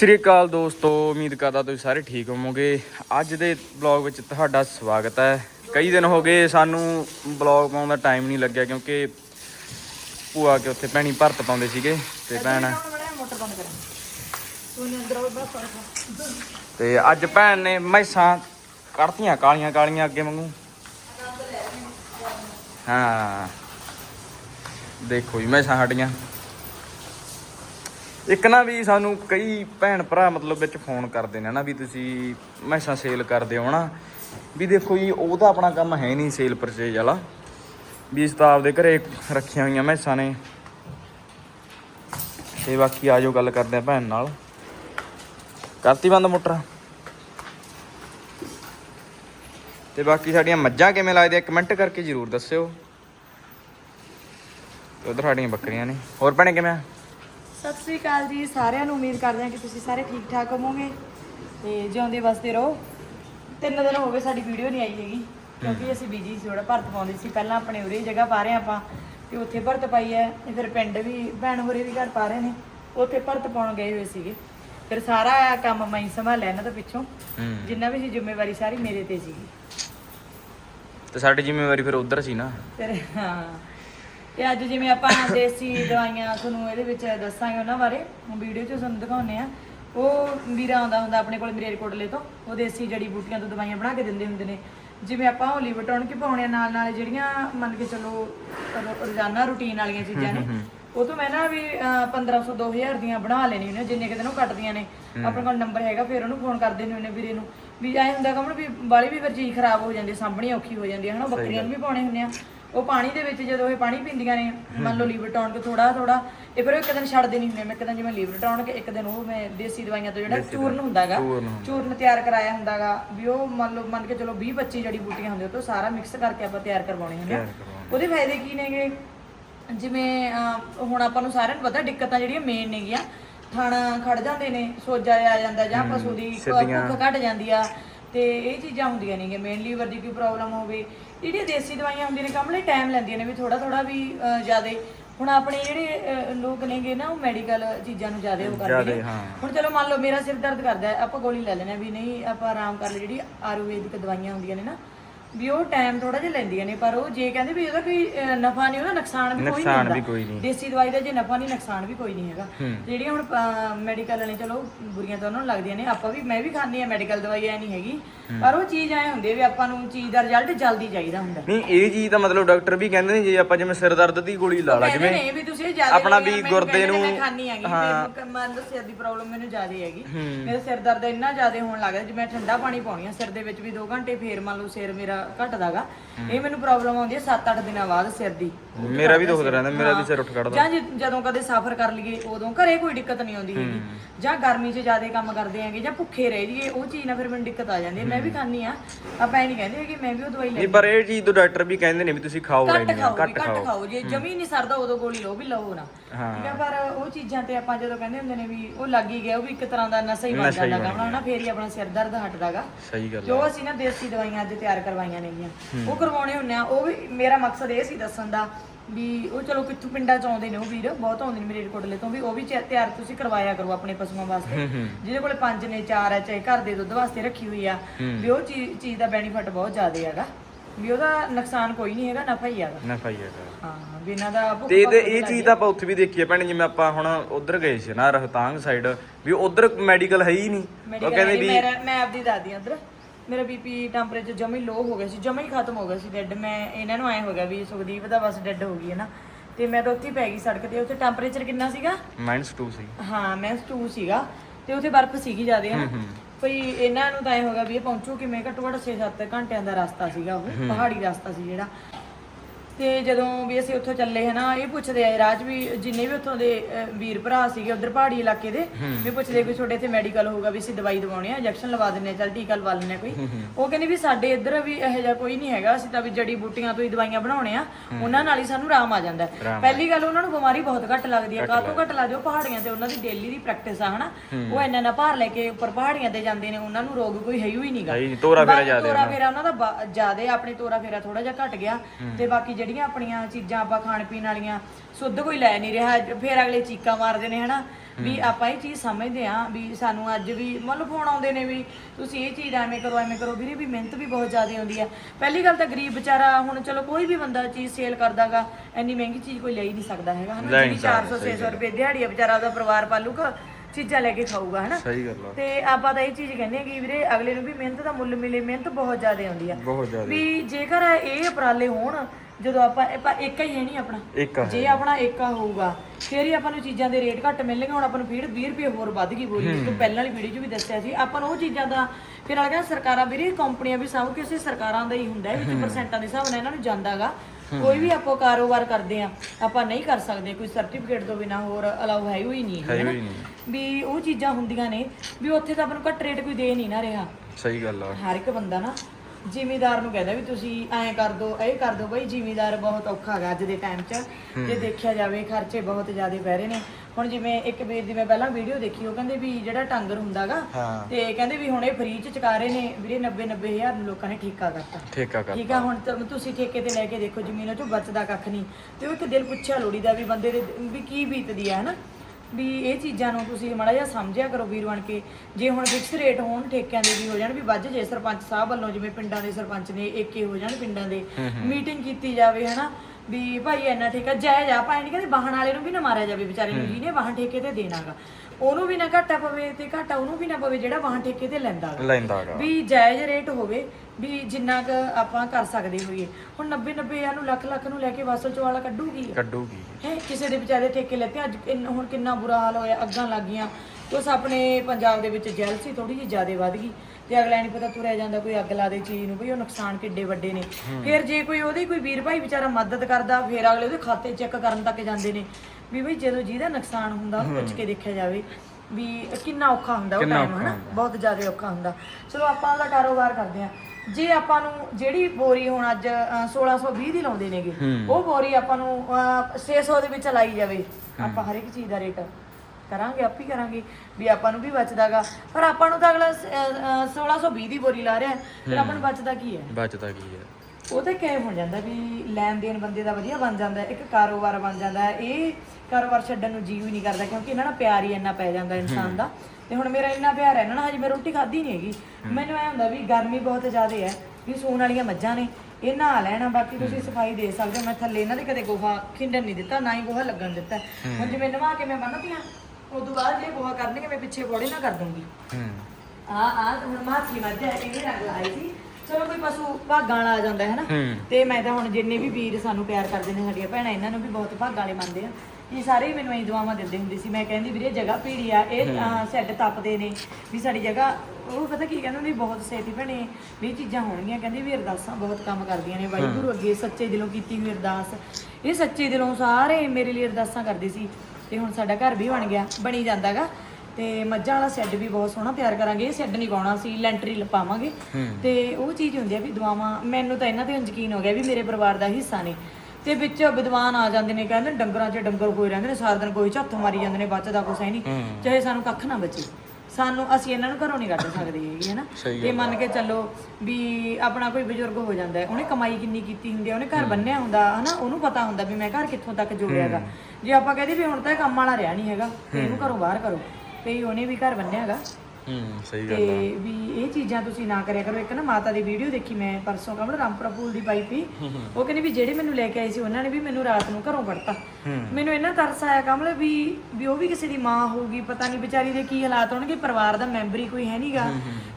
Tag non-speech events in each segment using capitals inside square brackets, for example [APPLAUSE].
ਸ੍ਰੀ ਅਕਾਲ ਦੋਸਤੋ ਉਮੀਦ ਕਰਦਾ ਤੁਸੀਂ ਸਾਰੇ ਠੀਕ ਹੋਵੋਗੇ। ਅੱਜ ਦੇ ਬਲੌਗ ਵਿੱਚ ਤੁਹਾਡਾ ਸਵਾਗਤ ਹੈ। ਕਈ ਦਿਨ ਹੋ ਗਏ ਸਾਨੂੰ ਬਲੌਗ ਪਾਉਣ ਦਾ ਟਾਈਮ ਨਹੀਂ ਲੱਗਿਆ ਕਿਉਂਕਿ ਭੂਆ ਕੇ ਉੱਥੇ ਭੈਣੀ ਭਰਤ ਪਾਉਂਦੇ ਸੀਗੇ ਤੇ ਭੈਣ ਤੇ ਅੱਜ ਭੈਣ ਨੇ ਮੈਸਾਂ ਕੱਢਤੀਆਂ ਕਾਲੀਆਂ ਕਾਲੀਆਂ ਅੱਗੇ ਵਾਂਗੂ। ਹਾਂ। ਦੇਖੋ ਜੀ ਮੈਸਾਂ ਸਾਡੀਆਂ ਇੱਕ ਨਾ ਵੀ ਸਾਨੂੰ ਕਈ ਭੈਣ ਭਰਾ ਮਤਲਬ ਵਿੱਚ ਫੋਨ ਕਰਦੇ ਨੇ ਨਾ ਵੀ ਤੁਸੀਂ ਮੈਸਾਂ ਸੇਲ ਕਰਦੇ ਹੋ ਨਾ, ਵੀ ਦੇਖੋ ਜੀ, ਉਹ ਤਾਂ ਆਪਣਾ ਕੰਮ ਹੈ ਨਹੀਂ ਸੇਲ ਪਰਚੇਜ ਵਾਲਾ, ਵੀ ਇਸ ਤਾਂ ਆਪਦੇ ਘਰੇ ਰੱਖੀਆਂ ਹੋਈਆਂ ਮੈਸਾਂ ਨੇ। ਤੇ ਬਾਕੀ ਆਜੋ ਗੱਲ ਕਰਦੇ ਆ ਭੈਣ ਨਾਲ। ਕਰਤੀ ਬੰਦ ਮੋਟਰ? ਤੇ ਬਾਕੀ ਸਾਡੀਆਂ ਮੱਝਾਂ ਕਿਵੇਂ ਲੱਗਦੀਆਂ ਕਮੈਂਟ ਕਰਕੇ ਜਰੂਰ ਦੱਸਿਓ। ਤੇ ਉਧਰ ਸਾਡੀਆਂ ਬੱਕਰੀਆਂ ਨੇ। ਹੋਰ ਭੈਣੇ ਕਿਵੇਂ ਆ? ਸਤਿ ਸ੍ਰੀ ਅਕਾਲ ਜੀ ਸਾਰਿਆਂ ਨੂੰ ਉਮੀਦ ਕਰਦੇ ਹਾਂ ਕਿ ਤੁਸੀਂ ਸਾਰੇ ਠੀਕ ਠਾਕ ਹੋਵੋਗੇ ਤੇ ਜਿਉਂਦੇ ਵਸਦੇ ਰਹੋ। ਤਿੰਨ ਦਿਨ ਹੋ ਗਏ ਸਾਡੀ ਵੀਡੀਓ ਨਹੀਂ ਆਈ ਹੈਗੀ ਕਿਉਂਕਿ ਅਸੀਂ ਬੀਜੀ ਸੀ ਥੋੜਾ ਭਰਤ ਪਾਉਂਦੇ ਸੀ। ਪਹਿਲਾਂ ਆਪਣੇ ਉਰੇ ਜਗ੍ਹਾ ਪਾ ਰਹੇ ਆਪਾਂ ਤੇ ਉੱਥੇ ਭਰਤ ਪਾਈ ਹੈ ਤੇ ਫਿਰ ਪਿੰਡ ਵੀ ਭੈਣ ਹੋਰੇ ਵੀ ਘਰ ਪਾ ਰਹੇ ਨੇ ਉੱਥੇ ਭਰਤ ਪਾਉਣ ਗਏ ਹੋਏ ਸੀਗੇ। ਫਿਰ ਸਾਰਾ ਕੰਮ ਮੈਂ ਹੀ ਸੰਭਾਲਿਆ ਇਹਨਾਂ ਤੋਂ ਪਿੱਛੋਂ ਜਿੰਨਾ ਵੀ ਸੀ ਜ਼ਿੰਮੇਵਾਰੀ ਸਾਰੀ ਮੇਰੇ ਤੇ ਸੀਗੀ। ਤੇ ਸਾਡੀ ਜ਼ਿੰਮੇਵਾਰੀ ਫਿਰ ਉਧਰ ਸੀ ਨਾ। ਫਿਰ ਹਾਂ। ਤੇ ਅੱਜ ਜਿਵੇਂ ਆਪਾਂ ਦੇਸੀ ਦਵਾਈਆਂ ਤੁਹਾਨੂੰ ਇਹਦੇ ਵਿੱਚ ਦੱਸਾਂਗੇ ਉਹਨਾਂ ਬਾਰੇ ਵੀਡੀਓ 'ਚ ਤੁਹਾਨੂੰ ਦਿਖਾਉਨੇ ਆ ਉਹ ਵੀਰਾ ਆਉਂਦਾ ਹੁੰਦਾ ਆਪਣੇ ਕੋਲ ਮਰੇਰਕੋਟਲੇ ਤੋਂ ਉਹ ਦੇਸੀ ਜੜੀ ਬੂਟੀਆਂ ਤੋਂ ਦਵਾਈਆਂ ਬਣਾ ਕੇ ਦਿੰਦੇ ਹੁੰਦੇ ਨੇ। ਜਿਵੇਂ ਆਪਾਂ ਹੋਲੀ ਵਟਾਉਣ ਕੀ ਪਾਉਣੇ ਆ ਨਾਲ ਨਾਲ ਜਿਹੜੀਆਂ ਮੰਨ ਕੇ ਚੱਲੋ ਰੋਜ਼ਾਨਾ ਰੂਟੀਨ ਵਾਲੀਆਂ ਚੀਜ਼ਾਂ ਨੇ ਉਹ ਤੋਂ ਮੈਂ ਨਾ ਵੀ ਅਹ, 1500 2000 ਦੀਆਂ ਬਣਾ ਲੈਣੀ ਨੇ ਜਿੰਨੇ ਕਿ ਦਿਨ ਉਹ ਕੱਟਦੀਆਂ ਨੇ। ਆਪਣੇ ਕੋਲ ਨੰਬਰ ਹੈਗਾ ਫਿਰ ਉਹਨੂੰ ਫੋਨ ਕਰ ਦਿੰਦੇ ਹੁੰਦੇ ਵੀਰੇ ਨੂੰ। ਵੀ ਐ ਹੁੰਦਾ ਕਮਣ ਵੀ ਬਾਲੀ ਵੀ ਫਿਰ ਚੀਜ਼ ਖਰਾਬ ਹੋ ਜਾਂਦੀ ਸਾਂਭਣੀ ਔਖੀ ਹੋ ਜਾਂਦੀ ਹੈ ਹਨਾ ਬੱਕਰੀਆਂ ਨੂੰ ਵੀ ਪਾਉਣੇ ਹੁੰਦੇ ਆ ਉਹ ਪਾਣੀ ਦੇ ਵਿੱਚ ਜਦੋਂ ਇਹ ਪਾਣੀ ਪੀਂਦੀਆਂ ਨੇ ਮੰਨ ਲਓ ਲੀਵਰ ਟਾਉਣ ਕੇ ਥੋੜਾ ਥੋੜਾ ਇਹ ਫਿਰ ਉਹ ਇੱਕ ਦਿਨ ਛੱਡਦੇ ਨਹੀਂ ਹੁੰਦੇ। ਮੈਂ ਇੱਕ ਦਿਨ ਜਿਵੇਂ ਲੀਵਰ ਟਾਉਣ ਕੇ ਇੱਕ ਦਿਨ ਉਹ ਮੈਂ ਦੇਸੀ ਦਵਾਈਆਂ ਤੋਂ ਜਿਹੜਾ ਚੂਰਨ ਹੁੰਦਾਗਾ ਚੂਰਨ ਤਿਆਰ ਕਰਾਇਆ ਹੁੰਦਾਗਾ ਵੀ ਉਹ ਮੰਨ ਲਓ ਮੰਨ ਕੇ ਚਲੋ 20 25 ਜੜੀ ਬੂਟੀਆਂ ਹੁੰਦੀਆਂ ਉਹ ਤੋਂ ਸਾਰਾ ਮਿਕਸ ਕਰਕੇ ਆਪਾਂ ਤਿਆਰ ਕਰਵਾਉਣੇ ਹੁੰਦੇ ਆ। ਉਹਦੇ ਫਾਇਦੇ ਕੀ ਨੇਗੇ? ਜਿਵੇਂ ਹੁਣ ਆਪਾਂ ਨੂੰ ਸਾਰਿਆਂ ਨੂੰ ਪਤਾ ਦਿੱਕਤਾਂ ਜਿਹੜੀਆਂ ਮੇਨ ਨੇਗੀਆਂ। ਥਣ ਖੜ ਜਾਂਦੇ ਨੇ ਸੋਜਾ ਆ ਜਾਂਦਾ ਜਾਂ ਪਸ਼ੂ ਦੀ ਭੁੱਖ ਘਟ ਜਾਂਦੀ ਆ। ਤੇ ਇਹ ਚੀਜ਼ਾਂ ਹੁੰਦੀਆਂ ਨੇਗੇ ਮੇਨ ਲੀਵਰ ਦੀ ਕੋਈ ਪ੍ਰੋਬਲਮ ਹੋਵੇ ਜਿਹੜੀਆਂ ਦੇਸੀ ਦਵਾਈਆਂ ਹੁੰਦੀਆਂ ਨੇ ਕੰਮ ਲਈ ਟਾਈਮ ਲੈਂਦੀਆਂ ਨੇ ਵੀ ਥੋੜਾ ਥੋੜਾ ਵੀ ਜ਼ਿਆਦਾ। ਹੁਣ ਆਪਣੇ ਜਿਹੜੇ ਅਹ, ਲੋਕ ਨੇਗੇ ਨਾ ਉਹ ਮੈਡੀਕਲ ਚੀਜ਼ਾਂ ਨੂੰ ਜ਼ਿਆਦਾ ਉਹ ਕਰਦੇ ਨੇ। ਹਾਂ। ਹੁਣ ਚਲੋ ਮੰਨ ਲਓ ਮੇਰਾ ਸਿਰ ਦਰਦ ਕਰਦਾ ਹੈ ਆਪਾਂ ਗੋਲੀ ਲੈ ਲੈਣੇ ਵੀ ਨਹੀਂ ਆਪਾਂ ਆਰਾਮ ਕਰ ਲੈ ਜਿਹੜੀ ਆਯੁਰਵੈਦਿਕ ਦਵਾਈਆਂ ਹੁੰਦੀਆਂ ਨੇ ਨਾ ਵੀ ਉਹ ਟਾਈਮ ਥੋੜਾ ਜਿਹਾ ਲੈਂਦੀਆਂ ਨੇ ਪਰ ਉਹ ਜੇ ਕਹਿੰਦੇ ਵੀ ਉਹਦਾ ਕੋਈ ਅਹ, ਨਫਾ ਨਹੀਂ ਉਹਦਾ ਨੁਕਸਾਨ ਵੀ ਕੋਈ ਨਹੀਂ ਨੁਕਸਾਨ ਹੁੰਦਾ। ਵੀ ਕੋਈ ਨਹੀਂ। ਦੇਸੀ ਦਵਾਈ ਦਾ ਜੇ ਨਫਾ ਨਹੀਂ ਨੁਕਸਾਨ ਵੀ ਕੋਈ ਨਹੀਂ ਹੈਗਾ। ਜਿਹੜੀਆਂ ਹੁਣ ਮੈਡੀਕਲ ਨੇ ਚਲੋ ਬੁਰੀਆਂ ਤਾਂ ਉਹਨਾਂ ਨੂੰ ਲੱਗਦੀਆਂ ਨੇ ਆਪਾਂ ਵੀ ਮੈਂ ਵੀ ਖਾਂਦੀ ਆ ਮੈਡੀਕਲ ਦਵਾਈ ਐ ਨਹੀਂ ਹੈਗੀ। ਪਰ ਉਹ ਚੀਜ਼ ਐ ਹੁੰਦੀ ਆ ਵੀ ਆਪਾਂ ਨੂੰ ਚੀਜ਼ ਦਾ ਰਿਜ਼ਲਟ ਜਲਦੀ ਚਾਹੀਦਾ ਹੁੰਦਾ। ਨਹੀਂ ਇਹ ਚੀਜ਼ ਤਾਂ ਮਤਲਬ ਡਾਕਟਰ ਵੀ ਕਹਿੰਦੇ ਨੇ ਜੇ ਆਪਾਂ ਜਿਵੇਂ ਸਿਰ ਦਰਦ ਦੀ ਗੋਲੀ ਲਾ ਲਾ ਕਹਿੰਦੇ ਜਿਵੇਂ ਨੇ ਵੀ ਤੁਸੀਂ ਇਹ ਜ਼ਿਆਦਾ ਆਪਣਾ ਵੀ ਗੁਰਦੇ ਨੇ ਖਾਣੀ ਹੈਗੀ ਮੈਨੂੰ ਮੰਨ ਲਓ ਸਿਰ ਦੀ ਪ੍ਰੋਬਲਮ ਮੈਨੂੰ ਜ਼ਿਆਦਾ ਹੈਗੀ। ਮੇਰੇ ਸਿਰ ਦਰਦ ਇੰਨਾ ਜ਼ਿਆਦਾ ਹੋਣ ਲੱਗ ਗਿਆ ਜੇ ਮੈਂ ਠੰਡਾ ਪਾਣੀ ਪਾਉਣੀ ਆ ਸਿਰ ਦੇ ਵਿੱਚ ਵੀ 2 ਘੰਟੇ ਫੇਰ ਮੰਨ ਲਓ ਸਿਰ ਮੇਰਾ ਘਟਦਾਗਾ। ਇਹ ਮੈਨੂੰ ਪ੍ਰੋਬਲਮ ਆਉਂਦੀ ਹੈ 7-8 ਦਿਨਾਂ ਬਾਅਦ ਸਿਰ ਦੀ। ਮੇਰਾ ਵੀ ਦੁਖਦਾ ਰਹਿੰਦਾ ਮੇਰਾ ਵੀ ਸਿਰ ਉੱਠ ਕੱਢਦਾ ਜਾਂ ਜੇ- ਜਦੋਂ ਕਦੇ ਸਫ਼ਰ ਕਰ ਲਈਏ ਉਦੋਂ ਘਰੇ ਕੋਈ ਦਿੱਕਤ ਨਹੀਂ ਆਉਂਦੀ ਹੈਗੀ। ਜਾਂ ਗਰਮੀ 'ਚ ਜ਼ਿਆਦਾ ਕੰਮ ਕਰਦੇ ਆਂਗੇ ਜਾਂ ਭੁੱਖੇ ਰਹਿ ਜਾਈਏ ਉਹ ਚੀਜ਼ ਨਾਲ ਫਿਰ ਮੈਨੂੰ ਦਿੱਕਤ ਆ ਜਾਂਦੀ ਹੈ। ਮੈਂ ਵੀ ਖਾਂਦੀ ਆ ਆਪਾਂ ਇਹ ਨਹੀਂ ਕਹਿੰਦੇ ਕਿ ਮੈਂ ਵੀ ਉਹ ਦਵਾਈ ਲੈ ਨਹੀਂ ਪਰ ਇਹ ਚੀਜ਼ ਤੋਂ ਡਾਕਟਰ ਵੀ ਕਹਿੰਦੇ ਨੇ ਵੀ ਤੁਸੀਂ ਖਾਓ ਘੱਟ ਖਾਓ ਵੀ ਘੱਟ ਘੱਟ ਖਾਓ। ਜੇ। ਜਮੀ ਨਹੀਂ ਸਰਦਾ ਉਦੋਂ ਗੋਲੀ ਲਓ ਵੀ ਲਓ ਨਾ। ਠੀਕ ਹੈ ਪਰ ਉਹ ਚੀਜ਼ਾਂ ਤੇ ਆਪਾਂ ਜਦੋਂ ਕਹਿੰਦੇ ਹੁੰਦੇ ਨੇ ਵੀ ਉਹ ਲੱਗ ਹੀ ਗਿਆ ਉਹ ਵੀ ਇੱਕ ਤਰ੍ਹਾਂ ਦਾ ਨਸ਼ਾ ਹੀ ਬਣ ਜਾਂਦਾ ਗਾ ਨਾ ਫੇਰ ਹੀ ਆਪਣਾ ਸਿਰ ਦਰਦ ਹਟਦਾਗਾ। ਸਹੀ ਗੱਲ ਜੋ ਅਸੀਂ ਨਾ ਦੇਸੀ ਦਵਾਈਆਂ ਅੱਜ ਤਿਆਰ ਕਰਵਾਈਆਂ ਨੇਗੀਆਂ ਉਹ ਕਰਵਾਉਣੇ ਹੁੰਨੇ ਆ। ਉਹ ਵੀ ਮੇਰਾ ਮਕਸਦ ਇਹ ਸੀ ਦੱਸਣ ਦਾ ਵੀ ਉਹ ਚਲੋ ਕਿੱਥੋਂ ਪਿੰਡਾਂ ਚ ਆਉਂਦੇ ਨੇ ਉਹ ਵੀਰ ਬਹੁਤ ਆਉਂਦੇ ਨੇ ਮੇਰੇ ਕੋਟਲੇ ਤੋਂ ਵੀ ਉਹ ਵੀ ਚੈ- ਤਿਆਰ ਤੁਸੀਂ ਕਰਵਾਇਆ ਕਰੋ ਆਪਣੇ ਪਸ਼ੂਆਂ ਵਾਸਤੇ। ਜਿਹਦੇ ਕੋਲੇ ਪੰਜ ਨੇ ਚਾਰ ਹੈ ਚਾਹੇ ਘਰ ਦੇ ਦੁੱਧ ਵਾਸਤੇ ਰੱਖੀ ਹੋਈ ਆ ਵੀ ਉਹ ਚੀਜ਼ ਦਾ ਬੈਨੀਫਿਟ ਬਹੁਤ ਜ਼ਿਆਦਾ ਹੈਗਾ। ਵੀ ਉਹਦਾ ਨੁਕਸਾਨ ਕੋਈ ਨਹੀਂ ਹੈਗਾ ਨਫਾ ਹੀ ਹੈਗਾ। ਨਾ ਖਾਈ ਹੈਗਾ। ਹਾਂ ਵੀ ਇਹਨਾਂ ਦਾ ਭੁੱਖ ਤੇ ਇਹਦੇ ਇਹ ਚੀਜ਼ ਤਾਂ ਆਪਾਂ ਉੱਥੇ ਵੀ ਦੇਖੀ ਹੈ ਭੈਣੇ ਜਿਵੇਂ ਆਪਾਂ ਹੁਣ ਉਧਰ ਗਏ ਸੀ ਨਾ ਰਹਤਾਂਗ ਸਾਈਡ ਵੀ ਉਧਰ ਮੈਡੀਕਲ ਹੈ ਹੀ ਨਹੀਂ। ਉਹ ਕਹਿੰਦੇ ਵੀ ਮੇਰਾ ਮੈਂ ਆਪਦੀ ਦਾਦੀ ਉਧਰ। ਮੇਰਾ ਬੀਪੀ ਟੈਂਪਰੇਚਰ ਜਮਾ ਹੀ ਲੋ ਹੋ ਗਿਆ ਸੀ ਜਮਾ ਹੀ ਖਤਮ ਹੋ ਗਿਆ ਸੀ ਡੈਡ ਮੈਂ ਇਹਨਾਂ ਨੂੰ ਐ ਹੋ ਗਿਆ ਵੀ ਸੁਖਦੀਪ ਦਾ ਬਸ ਡੈਡ ਹੋ ਗਈ ਹੈ ਨਾ। ਤੇ ਮੈਂ ਤਾਂ ਉੱਥੇ ਹੀ ਪੈ ਗਈ ਸੜਕ ਤੇ ਉੱਥੇ ਟੈਂਪਰੇਚਰ ਕਿੰਨਾ ਸੀਗਾ? ਮਾਈਨਸ 2 ਸੀ। ਹਾਂ ਮੈਂ ਸਟੂ ਸੀਗਾ। ਤੇ ਉੱਥੇ ਬਰਫ਼ ਸੀਗੀ ਜ਼ਿਆਦੇ ਹਨਾ ਭਈ ਇਹਨਾਂ ਨੂੰ ਤਾਂ ਐ ਹੋ ਗਿਆ ਵੀ ਇਹ ਪਹੁੰਚੂ ਕਿਵੇਂ? ਘੱਟੋ ਘੱਟ 6-7 ਘੰਟਿਆਂ ਦਾ ਰਸਤਾ ਸੀਗਾ ਉਹ ਪਹਾੜੀ ਰਸਤਾ ਸੀ ਜਿਹੜਾ। ਤੇ ਜਦੋਂ ਵੀ ਅਸੀਂ ਉੱਥੋਂ ਚੱਲੇ ਹਨਾ ਇਹ ਪੁੱਛਦੇ ਆ ਰਾਜ ਵੀ ਜਿੰਨੇ ਵੀ ਉੱਥੋਂ ਦੇ ਅਹ, ਵੀਰ ਭਰਾ ਸੀਗੇ ਉਧਰ ਪਹਾੜੀ ਇਲਾਕੇ ਦੇ ਵੀ ਪੁੱਛਦੇ ਕੋਈ ਤੁਹਾਡੇ ਇੱਥੇ ਮੈਡੀਕਲ ਹੋਊਗਾ ਵੀ ਅਸੀਂ ਦਵਾਈ ਦਵਾਉਣੀ ਆ ਇੰਜੈਕਸ਼ਨ ਲਵਾ ਦਿੰਨੇ ਆ ਚੱਲ ਟੀਕਾ ਲਵਾ ਲੈਣੇ ਕੋਈ। ਉਹ ਕਹਿੰਦੇ ਵੀ ਸਾਡੇ ਇੱਧਰ ਵੀ ਇਹੋ ਜਿਹਾ ਕੋਈ ਨਹੀਂ ਹੈਗਾ ਅਸੀਂ ਤਾਂ ਵੀ ਜੜੀ ਬੂਟੀਆਂ ਤੋਂ ਹੀ ਦਵਾਈਆਂ ਬਣਾਉਣੇ ਆ ਉਹਨਾਂ ਨਾਲ ਹੀ ਸਾਨੂੰ ਆਰਾਮ ਆ ਜਾਂਦਾ। ਹੈ। ਪਹਿਲੀ ਗੱਲ ਉਹਨਾਂ ਨੂੰ ਬਿਮਾਰੀ ਬਹੁਤ ਘੱਟ ਲੱਗਦੀ ਆ ਕਾਹਤੋਂ ਘੱਟ ਲੱਗਦੀ? ਉਹ ਪਹਾੜੀਆਂ ਤੇ ਉਹਨਾਂ ਦੀ ਡੇਲੀ ਦੀ ਪ੍ਰੈਕਟਿਸ ਆ ਹਨਾ। ਉਹ ਇੰਨਾ ਨਾ ਭਾਰ ਲੈ ਕੇ ਉੱਪਰ ਪਹਾੜੀਆਂ ਤੇ ਜਾਂਦੇ ਨੇ ਉਹਨਾਂ ਨੂੰ ਰੋਗ ਕੋਈ ਹੈ ਹੀ ਨਹੀਂਗਾ ਹੈ ਹੀ ਨਹੀਂ, ਤੋਰਾ ਫੇਰਾ ਜ਼ਿਆਦਾ ਤੋਰਾ ਫੇਰਾ ਉਹਨਾਂ ਦਾ ਜ਼ਿਆਦਾ ਆਪਣੇ ਤੋਰਾ ਫੇਰਾ ਥੋੜਾ ਜਿਹਾ ਘਟ ਗਿਆ ਤੇ ਬਾਕੀ ਜਿਹੜੀਆਂ ਆਪਣੀਆਂ ਚੀਜ਼ਾਂ ਆਪਾਂ ਖਾਣ ਪੀਣ ਵਾਲੀਆਂ ਸੁੱਧ ਕੋਈ ਲੈ ਨਹੀਂ ਰਿਹਾ ਫੇਰ ਅਗਲੇ ਚੀਕਾਂ ਮਾਰਦੇ ਨੇ ਹਨਾ? ਵੀ ਆਪਾਂ ਇਹ ਚੀਜ਼ ਸਮਝਦੇ ਆ ਵੀ ਸਾਨੂੰ ਅੱਜ ਵੀ ਮਤਲਬ ਫੋਨ ਆਉਂਦੇ ਨੇ ਵੀ ਤੁਸੀਂ ਇਹ ਚੀਜ਼ ਐਵੇਂ ਕਰੋ ਐਵੇਂ ਕਰੋ ਵੀਰੇ ਵੀ ਮਿਹਨਤ ਵੀ ਬਹੁਤ ਜ਼ਿਆਦਾ ਆਉਂਦੀ ਆ ਪਹਿਲੀ ਗੱਲ ਤਾਂ ਗਰੀਬ ਵਿਚਾਰਾ ਹੁਣ ਚਲੋ ਕੋਈ ਵੀ ਬੰਦਾ ਚੀਜ਼ ਸੇਲ ਕਰਦਾਗਾ ਇੰਨੀ ਮਹਿੰਗੀ ਚੀਜ਼ ਕੋਈ ਲੈ ਹੀ ਨਹੀਂ ਸਕਦਾ ਹੈਗਾ ਹਨਾ? ਜਿਹੜੀ ਨਹੀਂ ਸਕਦਾ, 400 600 ਰੁਪਏ ਦਿਹਾੜੀ ਆ ਵਿਚਾਰਾ ਉਹਦਾ ਪਰਿਵਾਰ ਪਾਲੂਗਾ ਚੀਜ਼ਾਂ ਲੈ ਕੇ ਖਾਊਗਾ ਹਨਾ? ਸਹੀ ਗੱਲ ਆ। ਤੇ ਆਪਾਂ ਤਾਂ ਇਹ ਚੀਜ਼ ਕਹਿੰਦੇ ਆ ਕਿ ਵੀਰੇ ਅਗਲੇ ਨੂੰ ਵੀ ਮਿਹਨਤ ਦਾ ਮੁੱਲ ਮਿਲੇ ਮਿਹਨਤ ਬਹੁਤ ਜ਼ਿਆਦਾ ਆਉਂਦੀ ਆ। ਬਹੁਤ ਜ਼ਿਆਦਾ। ਵੀ ਜੇਕਰ ਇਹ ਉਪਰਾਲੇ ਹੋਣ ਜਦੋਂ ਆਪਾਂ ਆਪਾਂ ਇੱਕ ਹੀ ਹੈ ਨਹੀਂ ਆਪਣਾ। ਇੱਕ ਆ। ਜੇ ਆਪਣਾ ਏਕਾ ਹੋਊਗਾ ਫਿਰ ਹੀ ਆਪਾਂ ਨੂੰ ਚੀਜ਼ਾਂ ਦੇ ਰੇਟ ਘੱਟ ਮਿਲਣਗੇ ਹੁਣ ਆਪਾਂ ਨੂੰ ਫੀਡ 20 ਰੁਪਏ ਹੋਰ ਵੱਧ ਗਈ ਬੋਲੀ ਤੋਂ ਪਹਿਲਾਂ ਵਾਲੀ ਵੀਡੀਓ 'ਚ ਵੀ ਦੱਸਿਆ ਸੀ ਆਪਾਂ ਨੂੰ ਉਹ ਚੀਜ਼ਾਂ ਦਾ ਫਿਰ ਆ ਗਿਆ ਸਰਕਾਰਾਂ ਵੀਰੇ ਕੰਪਨੀਆਂ ਵੀ ਸਭ ਕਿਸੇ ਸਰਕਾਰਾਂ ਦਾ ਹੀ ਹੁੰਦਾ ਹੈ ਵਿੱਚ ਪਰਸੈਂਟਾਂ ਦੇ ਹਿਸਾਬ ਨਾਲ ਇਹਨਾਂ ਨੂੰ ਜਾਂਦਾਗਾ। ਕੋਈ ਵੀ ਆਪਾਂ ਕਾਰੋਬਾਰ ਕਰਦੇ ਆ ਆਪਾਂ ਨਹੀਂ ਕਰ ਸਕਦੇ ਕੋਈ ਸਰਟੀਫਿਕੇਟ ਤੋਂ ਬਿਨਾ ਹੋਰ ਅਲਾਉ ਹੈ ਹੀ ਨਹੀਂ ਹੈ? ਹੀ ਨਹੀਂ। ਵੀ ਉਹ ਚੀਜ਼ਾਂ ਹੁੰਦੀਆਂ ਨੇ ਵੀ ਉੱਥੇ ਤਾਂ ਆਪਾਂ ਨੂੰ ਘੱਟ ਰੇਟ ਕੋਈ ਦੇ ਨਹੀਂ ਨਾ ਰਿਹਾ। ਸਹੀ ਗੱਲ ਆ। ਹਰ ਇੱਕ ਬੰਦਾ ਨਾ ਜ਼ਿਮੀਦਾਰ ਨੂੰ ਕਹਿੰਦਾ ਵੀ ਤੁਸੀਂ ਐਂ ਕਰ ਦੋ ਇਹ ਕਰ ਦੋ। ਬਈ ਜ਼ਿਮੀਦਾਰ ਬਹੁਤ ਔਖਾ ਹੈਗਾ ਅੱਜ ਦੇ ਟਾਈਮ 'ਚ। ਜੇ ਦੇਖਿਆ ਜਾਵੇ ਖਰਚੇ ਬਹੁਤ ਜ਼ਿਆਦਾ ਪੈ ਰਹੇ ਨੇ। ਹੁਣ ਜਿਵੇਂ ਇੱਕ ਵੀਰ ਦੀ ਮੈਂ ਪਹਿਲਾਂ ਵੀਡੀਓ ਦੇਖੀ ਉਹ ਕਹਿੰਦੇ ਵੀ ਜਿਹੜਾ ਟਾਂਗਰ ਹੁੰਦਾਗਾ ਹਾਂ। ਤੇ ਕਹਿੰਦੇ ਵੀ ਹੁਣ ਇਹ ਫ੍ਰੀ 'ਚ ਚੁਕਾ ਰਹੇ ਨੇ। ਵੀਰੇ 90 90 ਹਜ਼ਾਰ ਨੂੰ ਲੋਕਾਂ ਨੇ ਠੇਕਾ ਕਰਤਾ। ਠੇਕਾ ਕਰ ਠੀਕ ਆ ਹੁਣ ਤਾਂ ਤੁਸੀਂ ਠੇਕੇ ਤੇ ਲੈ ਕੇ ਦੇਖੋ ਜ਼ਮੀਨਾਂ 'ਚੋਂ ਬਚਦਾ ਕੱਖ ਨਹੀਂ। ਤੇ ਉਹ ਇੱਕ ਦਿਲ ਪੁੱਛਿਆ ਲੋੜੀ ਦਾ ਵੀ ਬੰਦੇ ਦੇ ਵੀ ਕੀ ਬੀਤਦੀ ਆ ਹਨਾ? ਵੀ ਇਹ ਚੀਜ਼ਾਂ ਨੂੰ ਤੁਸੀਂ ਮਾੜਾ ਜਿਹਾ ਸਮਝਿਆ ਕਰੋ ਵੀਰ ਬਣ ਕੇ। ਜੇ ਹੁਣ ਫਿਕਸ ਰੇਟ ਹੋਣ ਠੇਕਿਆਂ ਦੇ ਵੀ ਹੋ ਜਾਣ ਵੀ ਵੱਜ ਜੇ ਸਰਪੰਚ ਸਾਹਿਬ ਵੱਲੋਂ ਜਿਵੇਂ ਪਿੰਡਾਂ ਦੇ ਸਰਪੰਚ ਨੇ ਏਕੇ ਹੋ ਜਾਣ ਪਿੰਡਾਂ ਦੇ। ਮੀਟਿੰਗ ਕੀਤੀ ਜਾਵੇ ਹਨਾ? ਵੀ ਭਾਈ ਇੰਨਾ ਠੇਕਾ ਜਾਇਜ਼ ਆ ਆਪਾਂ ਇਹ ਨਹੀਂ ਕਹਿੰਦੇ ਵਾਹਣ ਵਾਲੇ ਨੂੰ ਵੀ ਨਾ ਮਾਰਿਆ ਜਾਵੇ ਵਿਚਾਰੇ ਨੂੰ ਜਿਹਨੇ ਵਾਹਣ ਠੇਕੇ ਤੇ ਦੇਣਾਗਾ। ਉਹਨੂੰ ਵੀ ਨਾ ਘਾਟਾ ਪਵੇ ਤੇ ਘਾਟਾ ਉਹਨੂੰ ਵੀ ਨਾ ਪਵੇ ਜਿਹੜਾ ਵਾਹਣ ਠੇਕੇ ਤੇ ਲੈਂਦਾ ਗਾ। ਲੈਂਦਾਗਾ। ਵੀ ਜਾਇਜ਼ ਰੇਟ ਹੋਵੇ ਵੀ ਜਿੰਨਾ ਕ ਆਪਾਂ ਕਰ ਸਕਦੇ ਹੋਈਏ। ਹੁਣ 90 90 ਨੂੰ ਲੱਖ ਲੱਖ ਨੂੰ ਲੈ ਕੇ ਵਸਲ ਚੋਂ ਵਾਲਾ ਕੱਢੂਗੀ। ਕੱਢੂਗੀ। ਹੈ ਕਿਸੇ ਦੇ ਵਿਚਾਰੇ ਠੇਕੇ ਲੈਤੇ ਅੱਜ ਹੁਣ ਕਿੰਨਾ ਬੁਰਾ ਹਾਲ ਹੋਇਆ ਅੱਗਾਂ ਲੱਗ ਗਈਆਂ। ਉਸ ਆਪਣੇ ਪੰਜਾਬ ਦੇ ਵਿੱਚ ਜੈਲਸੀ ਥੋੜੀ ਜਿਹੀ ਜ਼ਿਆਦਾ ਵੱਧ ਗਈ। ਤੇ ਅਗਲਾ ਨਹੀਂ ਪਤਾ ਤੁਰਿਆ ਜਾਂਦਾ ਕੋਈ ਅੱਗ ਲਾ ਦੇ ਚੀਜ਼ ਨੂੰ ਵੀ ਉਹ ਨੁਕਸਾਨ ਕਿੱਡੇ ਵੱਡੇ ਨੇ। ਫਿਰ ਜੇ ਕੋਈ ਉਹਦੀ ਕੋਈ ਵੀਰ ਭਾਈ ਵਿਚਾਰਾ ਮਦਦ ਕਰਦਾ ਫਿਰ ਅਗਲੇ ਉਹਦੇ ਖਾਤੇ ਚੈੱਕ ਕਰਨ ਤੱਕ ਜਾਂਦੇ ਨੇ। ਵੀ ਬਈ ਜਦੋਂ ਜਿਹਦਾ ਨੁਕਸਾਨ ਹੁੰਦਾ ਉਹ ਪੁੱਛ ਕੇ ਦੇਖਿਆ ਜਾਵੇ ਵੀ ਕਿੰਨਾ ਔਖਾ ਹੁੰਦਾ ਉਹ ਟਾਈਮ ਹਨਾ? ਬਹੁਤ ਜ਼ਿਆਦਾ ਔਖਾ ਹੁੰਦਾ। ਚਲੋ ਆਪਾਂ ਉਹਦਾ ਕਾਰੋਬਾਰ ਕਰਦੇ ਆ ਜੇ ਆਪਾਂ ਨੂੰ ਜਿਹੜੀ ਬੋਰੀ ਹੁਣ ਅੱਜ ਅ, 1620 ਦੀ ਲਾਉਂਦੇ ਨੇਗੇ ਉਹ ਬੋਰੀ ਆਪਾਂ ਨੂੰ ਅ, 600 ਦੇ ਵਿੱਚ ਲਾਈ ਜਾਵੇ। ਆਪਾਂ ਹਰ ਇੱਕ ਚੀਜ਼ ਦਾ ਰੇਟ। ਕਰਾਂਗੇ ਆਪ ਹੀ ਕਰਾਂਗੇ ਵੀ ਆਪਾਂ ਨੂੰ ਵੀ ਬਚਦਾਗਾ। ਪਰ ਆਪਾਂ ਨੂੰ ਤਾਂ ਅਗਲਾ ਸ- ਅ, ਅ, 1620 ਦੀ ਬੋਰੀ ਲਾ ਰਿਹਾ ਹੈ, ਫਿਰ ਆਪਾਂ ਨੂੰ ਬਚਦਾ ਕੀ ਹੈ? ਬਚਦਾ ਕੀ ਹੈ? ਉਹ ਤਾਂ ਕਿਵੇਂ ਹੋ ਜਾਂਦਾ ਵੀ ਲੈਣ ਦੇਣ ਬੰਦੇ ਦਾ ਵਧੀਆ ਬਣ ਜਾਂਦਾ ਹੈ, ਇੱਕ ਕਾਰੋਬਾਰ ਬਣ ਜਾਂਦਾ ਹੈ। ਇਹ ਕਾਰੋਬਾਰ ਛੱਡਣ ਨੂੰ ਜੀਵ ਹੀ ਨਹੀਂ ਕਰਦਾ ਕਿਉਂਕਿ ਇਹਨਾਂ ਨਾਲ ਪਿਆਰ ਹੀ ਇੰਨਾ ਪੈ ਜਾਂਦਾ ਇਨਸਾਨ ਦਾ। ਤੇ ਹੁਣ ਮੇਰਾ ਇੰਨਾ ਪਿਆਰ ਹੈ ਇਹਨਾਂ ਨਾਲ ਹਜੇ ਮੈਂ ਰੋਟੀ ਖਾਧੀ ਨਹੀਂ ਹੈਗੀ। ਮੈਨੂੰ ਐ ਹੁੰਦਾ ਵੀ ਗਰਮੀ ਬਹੁਤ ਜ਼ਿਆਦਾ ਹੈ ਵੀ ਸੂਣ ਵਾਲੀਆਂ ਮੱਝਾਂ ਨੇ ਇਹ ਨਹਾ ਲੈਣਾ ਬਾਕੀ ਤੁਸੀਂ ਸਫ਼ਾਈ ਦੇ ਸਕਦੇ ਹੋ। ਮੈਂ ਥੱਲੇ ਇਹਨਾਂ ਦੇ ਕਦੇ ਗੋਹਾ ਖਿੰਡਣ ਨਹੀਂ ਦਿੱਤਾ ਨਾ ਹੀ ਗੋਹਾ ਲੱਗਣ ਦਿੱਤਾ। ਹੁਣ ਜਿਵੇਂ ਨਵਾ ਕੇ ਮੈਂ ਬੰਨਤੀਆਂ ਤੋਂ ਬਾਅਦ ਜੇ ਗੋਹਾ ਕਰਨਗੇ ਮੈਂ ਪਿੱਛੇ ਬੋੜੇ ਨਾ ਕਰ ਦੂੰਗੀ। ਹੂੰ। ਆ ਆ ਹੁਣ ਮਾਥੀ ਮੱਝ ਹੈ ਇਹਨੇ ਰੰਗ ਲਾਈ ਸੀ? ਚਲੋ ਕੋਈ ਪਸ਼ੂ ਭਾਗਾਂ ਵਾਲਾ ਆ ਜਾਂਦਾ ਹੈ ਨਾ? ਹੂੰ। ਤੇ ਮੈਂ ਤਾਂ ਹੁਣ ਜਿੰਨੇ ਵੀ ਵੀਰ ਸਾਨੂੰ ਪਿਆਰ ਕਰਦੇ ਨੇ ਸਾਡੀਆਂ ਭੈਣਾਂ ਇਹਨਾਂ ਨੂੰ ਵੀ ਬਹੁਤ ਭਾਗਾਂ ਵਾਲੇ ਮੰਨਦੇ ਆ। ਇਹ ਸਾਰੇ ਹੀ ਮੈਨੂੰ ਇਹ ਦੁਆਵਾਂ ਦਿੰਦੇ ਹੁੰਦੇ ਸੀ। ਮੈਂ ਕਹਿੰਦੀ ਵੀਰੇ ਜਗ੍ਹਾ ਭੀੜੀ ਆ ਇਹ ਸੈੱਟ ਤਪਦੇ ਨੇ ਵੀ ਸਾਡੀ ਜਗ੍ਹਾ ਉਹ ਪਤਾ ਕੀ ਕਹਿੰਦੇ ਹੁੰਦੇ ਬਹੁਤ ਸੇਤੀ ਭੈਣੇ ਵੀ ਇਹ ਚੀਜ਼ਾਂ ਹੋਣਗੀਆਂ। ਕਹਿੰਦੀ ਵੀ ਅਰਦਾਸਾਂ ਬਹੁਤ ਕੰਮ ਕਰਦੀਆਂ ਨੇ। ਵਾਹਿਗੁਰੂ ਅੱਗੇ ਸੱਚੇ ਦਿਲੋਂ ਕੀਤੀ ਹੋਈ ਅਰਦਾਸ। ਇਹ ਸੱਚੇ ਦਿਲੋਂ ਸਾਰੇ ਮੇਰੇ ਲਈ ਅਰਦਾਸਾਂ ਕਰਦੇ ਸੀ। ਤੇ ਹੁਣ ਸਾਡਾ ਘਰ ਵੀ ਬਣ ਗਿਆ ਬਣੀ ਜਾਂਦਾਗਾ। ਤੇ ਮੱਝਾਂ ਵਾਲਾ ਸੈੱਡ ਵੀ ਬਹੁਤ ਸੋਹਣਾ ਤਿਆਰ ਕਰਾਂਗੇ ਇਹ ਸੈੱਡ ਨਹੀਂ ਪਾਉਣਾ ਸੀ ਲੈਂਟਰੀ ਲਪਾਵਾਂਗੇ ਤੇ ਉਹ ਚੀਜ਼ ਹੁੰਦੀ ਆ ਵੀ ਦੁਆਵਾਂ ਮੈਨੂੰ ਤਾਂ ਇਹਨਾਂ ਤੇ ਯਕੀਨ ਹੋ ਗਿਆ ਵੀ ਮੇਰੇ ਪਰਿਵਾਰ ਦਾ ਹਿੱਸਾ ਨੇ। ਤੇ ਵਿੱਚ ਵਿਦਵਾਨ ਆ ਜਾਂਦੇ ਨੇ ਕਹਿੰਦੇ ਡੰਗਰਾਂ 'ਚ ਡੰਗਰ ਕੋਈ ਰਹਿੰਦੇ ਨੇ ਸਾਰਾ ਦਿਨ ਕੋਈ ਝੱਥ ਮਾਰੀ ਜਾਂਦੇ ਨੇ ਬਚਦਾ ਕੁਛ ਹੈ ਨਹੀਂ ਚਾਹੇ ਸਾਨੂੰ ਕੱਖ ਨਾ ਬਚੇ। ਸਾਨੂੰ ਅਸੀਂ ਇਹਨਾਂ ਨੂੰ ਘਰੋਂ ਨਹੀਂ ਕੱਢ ਸਕਦੇ ਹੈਗੇ ਹਨਾ? ਤੇ ਮੰਨ ਕੇ ਚੱਲੋ ਵੀ ਆਪਣਾ ਕੋਈ ਬਜ਼ੁਰਗ ਹੋ ਜਾਂਦਾ ਹੈ ਉਹਨੇ ਕਮਾਈ ਕਿੰਨੀ ਕੀਤੀ ਹੁੰਦੀ ਹੈ ਉਹਨੇ ਘਰ ਬੰਨਿਆ ਹੁੰਦਾ ਹਨਾ? ਉਹਨੂੰ ਪਤਾ ਹੁੰਦਾ ਵੀ ਮੈਂ ਘਰ ਕਿੱਥੋਂ ਤੱਕ ਜੋੜਿਆਗਾ। ਜੇ ਆਪਾਂ ਕਹਦੇ ਵੀ ਹੁਣ ਤਾਂ ਇਹ ਕੰਮ ਵਾਲਾ ਰਿਹਾ ਨਹੀਂ ਹੈਗਾ ਤੇ ਇਹਨੂੰ ਘਰੋਂ ਬਾਹਰ ਕਰੋ ਤੇ ਉਹਨੇ ਵੀ ਘਰ ਬੰਨਿਆ ਹੈਗਾ ਹੂੰ ਸਹੀ ਤੇ ਗੱਲ ਵੀ ਇਹ ਚੀਜ਼ਾਂ ਤੁਸੀਂ ਨਾ ਕਰਿਆ ਕਰੋ। ਇੱਕ ਨਾ ਮਾਤਾ ਦੀ ਵੀਡੀਓ ਦੇਖੀ ਮੈਂ ਪਰਸੋਂ ਕਮਲ ਰਾਮਪੁਰਾ ਪੂਲ ਦੀ ਪਾਈ ਪੀ ਉਹ ਕਹਿੰਦੀ ਵੀ ਜਿਹੜੇ ਮੈਨੂੰ ਲੈ ਕੇ ਆਏ ਸੀ ਉਹਨਾਂ ਨੇ ਵੀ ਮੈਨੂੰ ਰਾਤ ਨੂੰ ਘਰੋਂ ਕੱਢਤਾ ਮੈਨੂੰ ਇਹਨਾਂ ਤਰਸ ਆਇਆ ਕਮਲ ਵੀ ਵੀ ਉਹ ਵੀ ਕਿਸੇ ਦੀ ਮਾਂ ਹੋਊਗੀ ਪਤਾ ਨਹੀਂ ਵਿਚਾਰੀ ਦੇ ਕੀ ਹਾਲਾਤ ਹੋਣਗੇ ਪਰਿਵਾਰ ਦਾ ਮੈਂਬਰ ਹੀ ਕੋਈ ਹੈ ਨਹੀਂਗਾ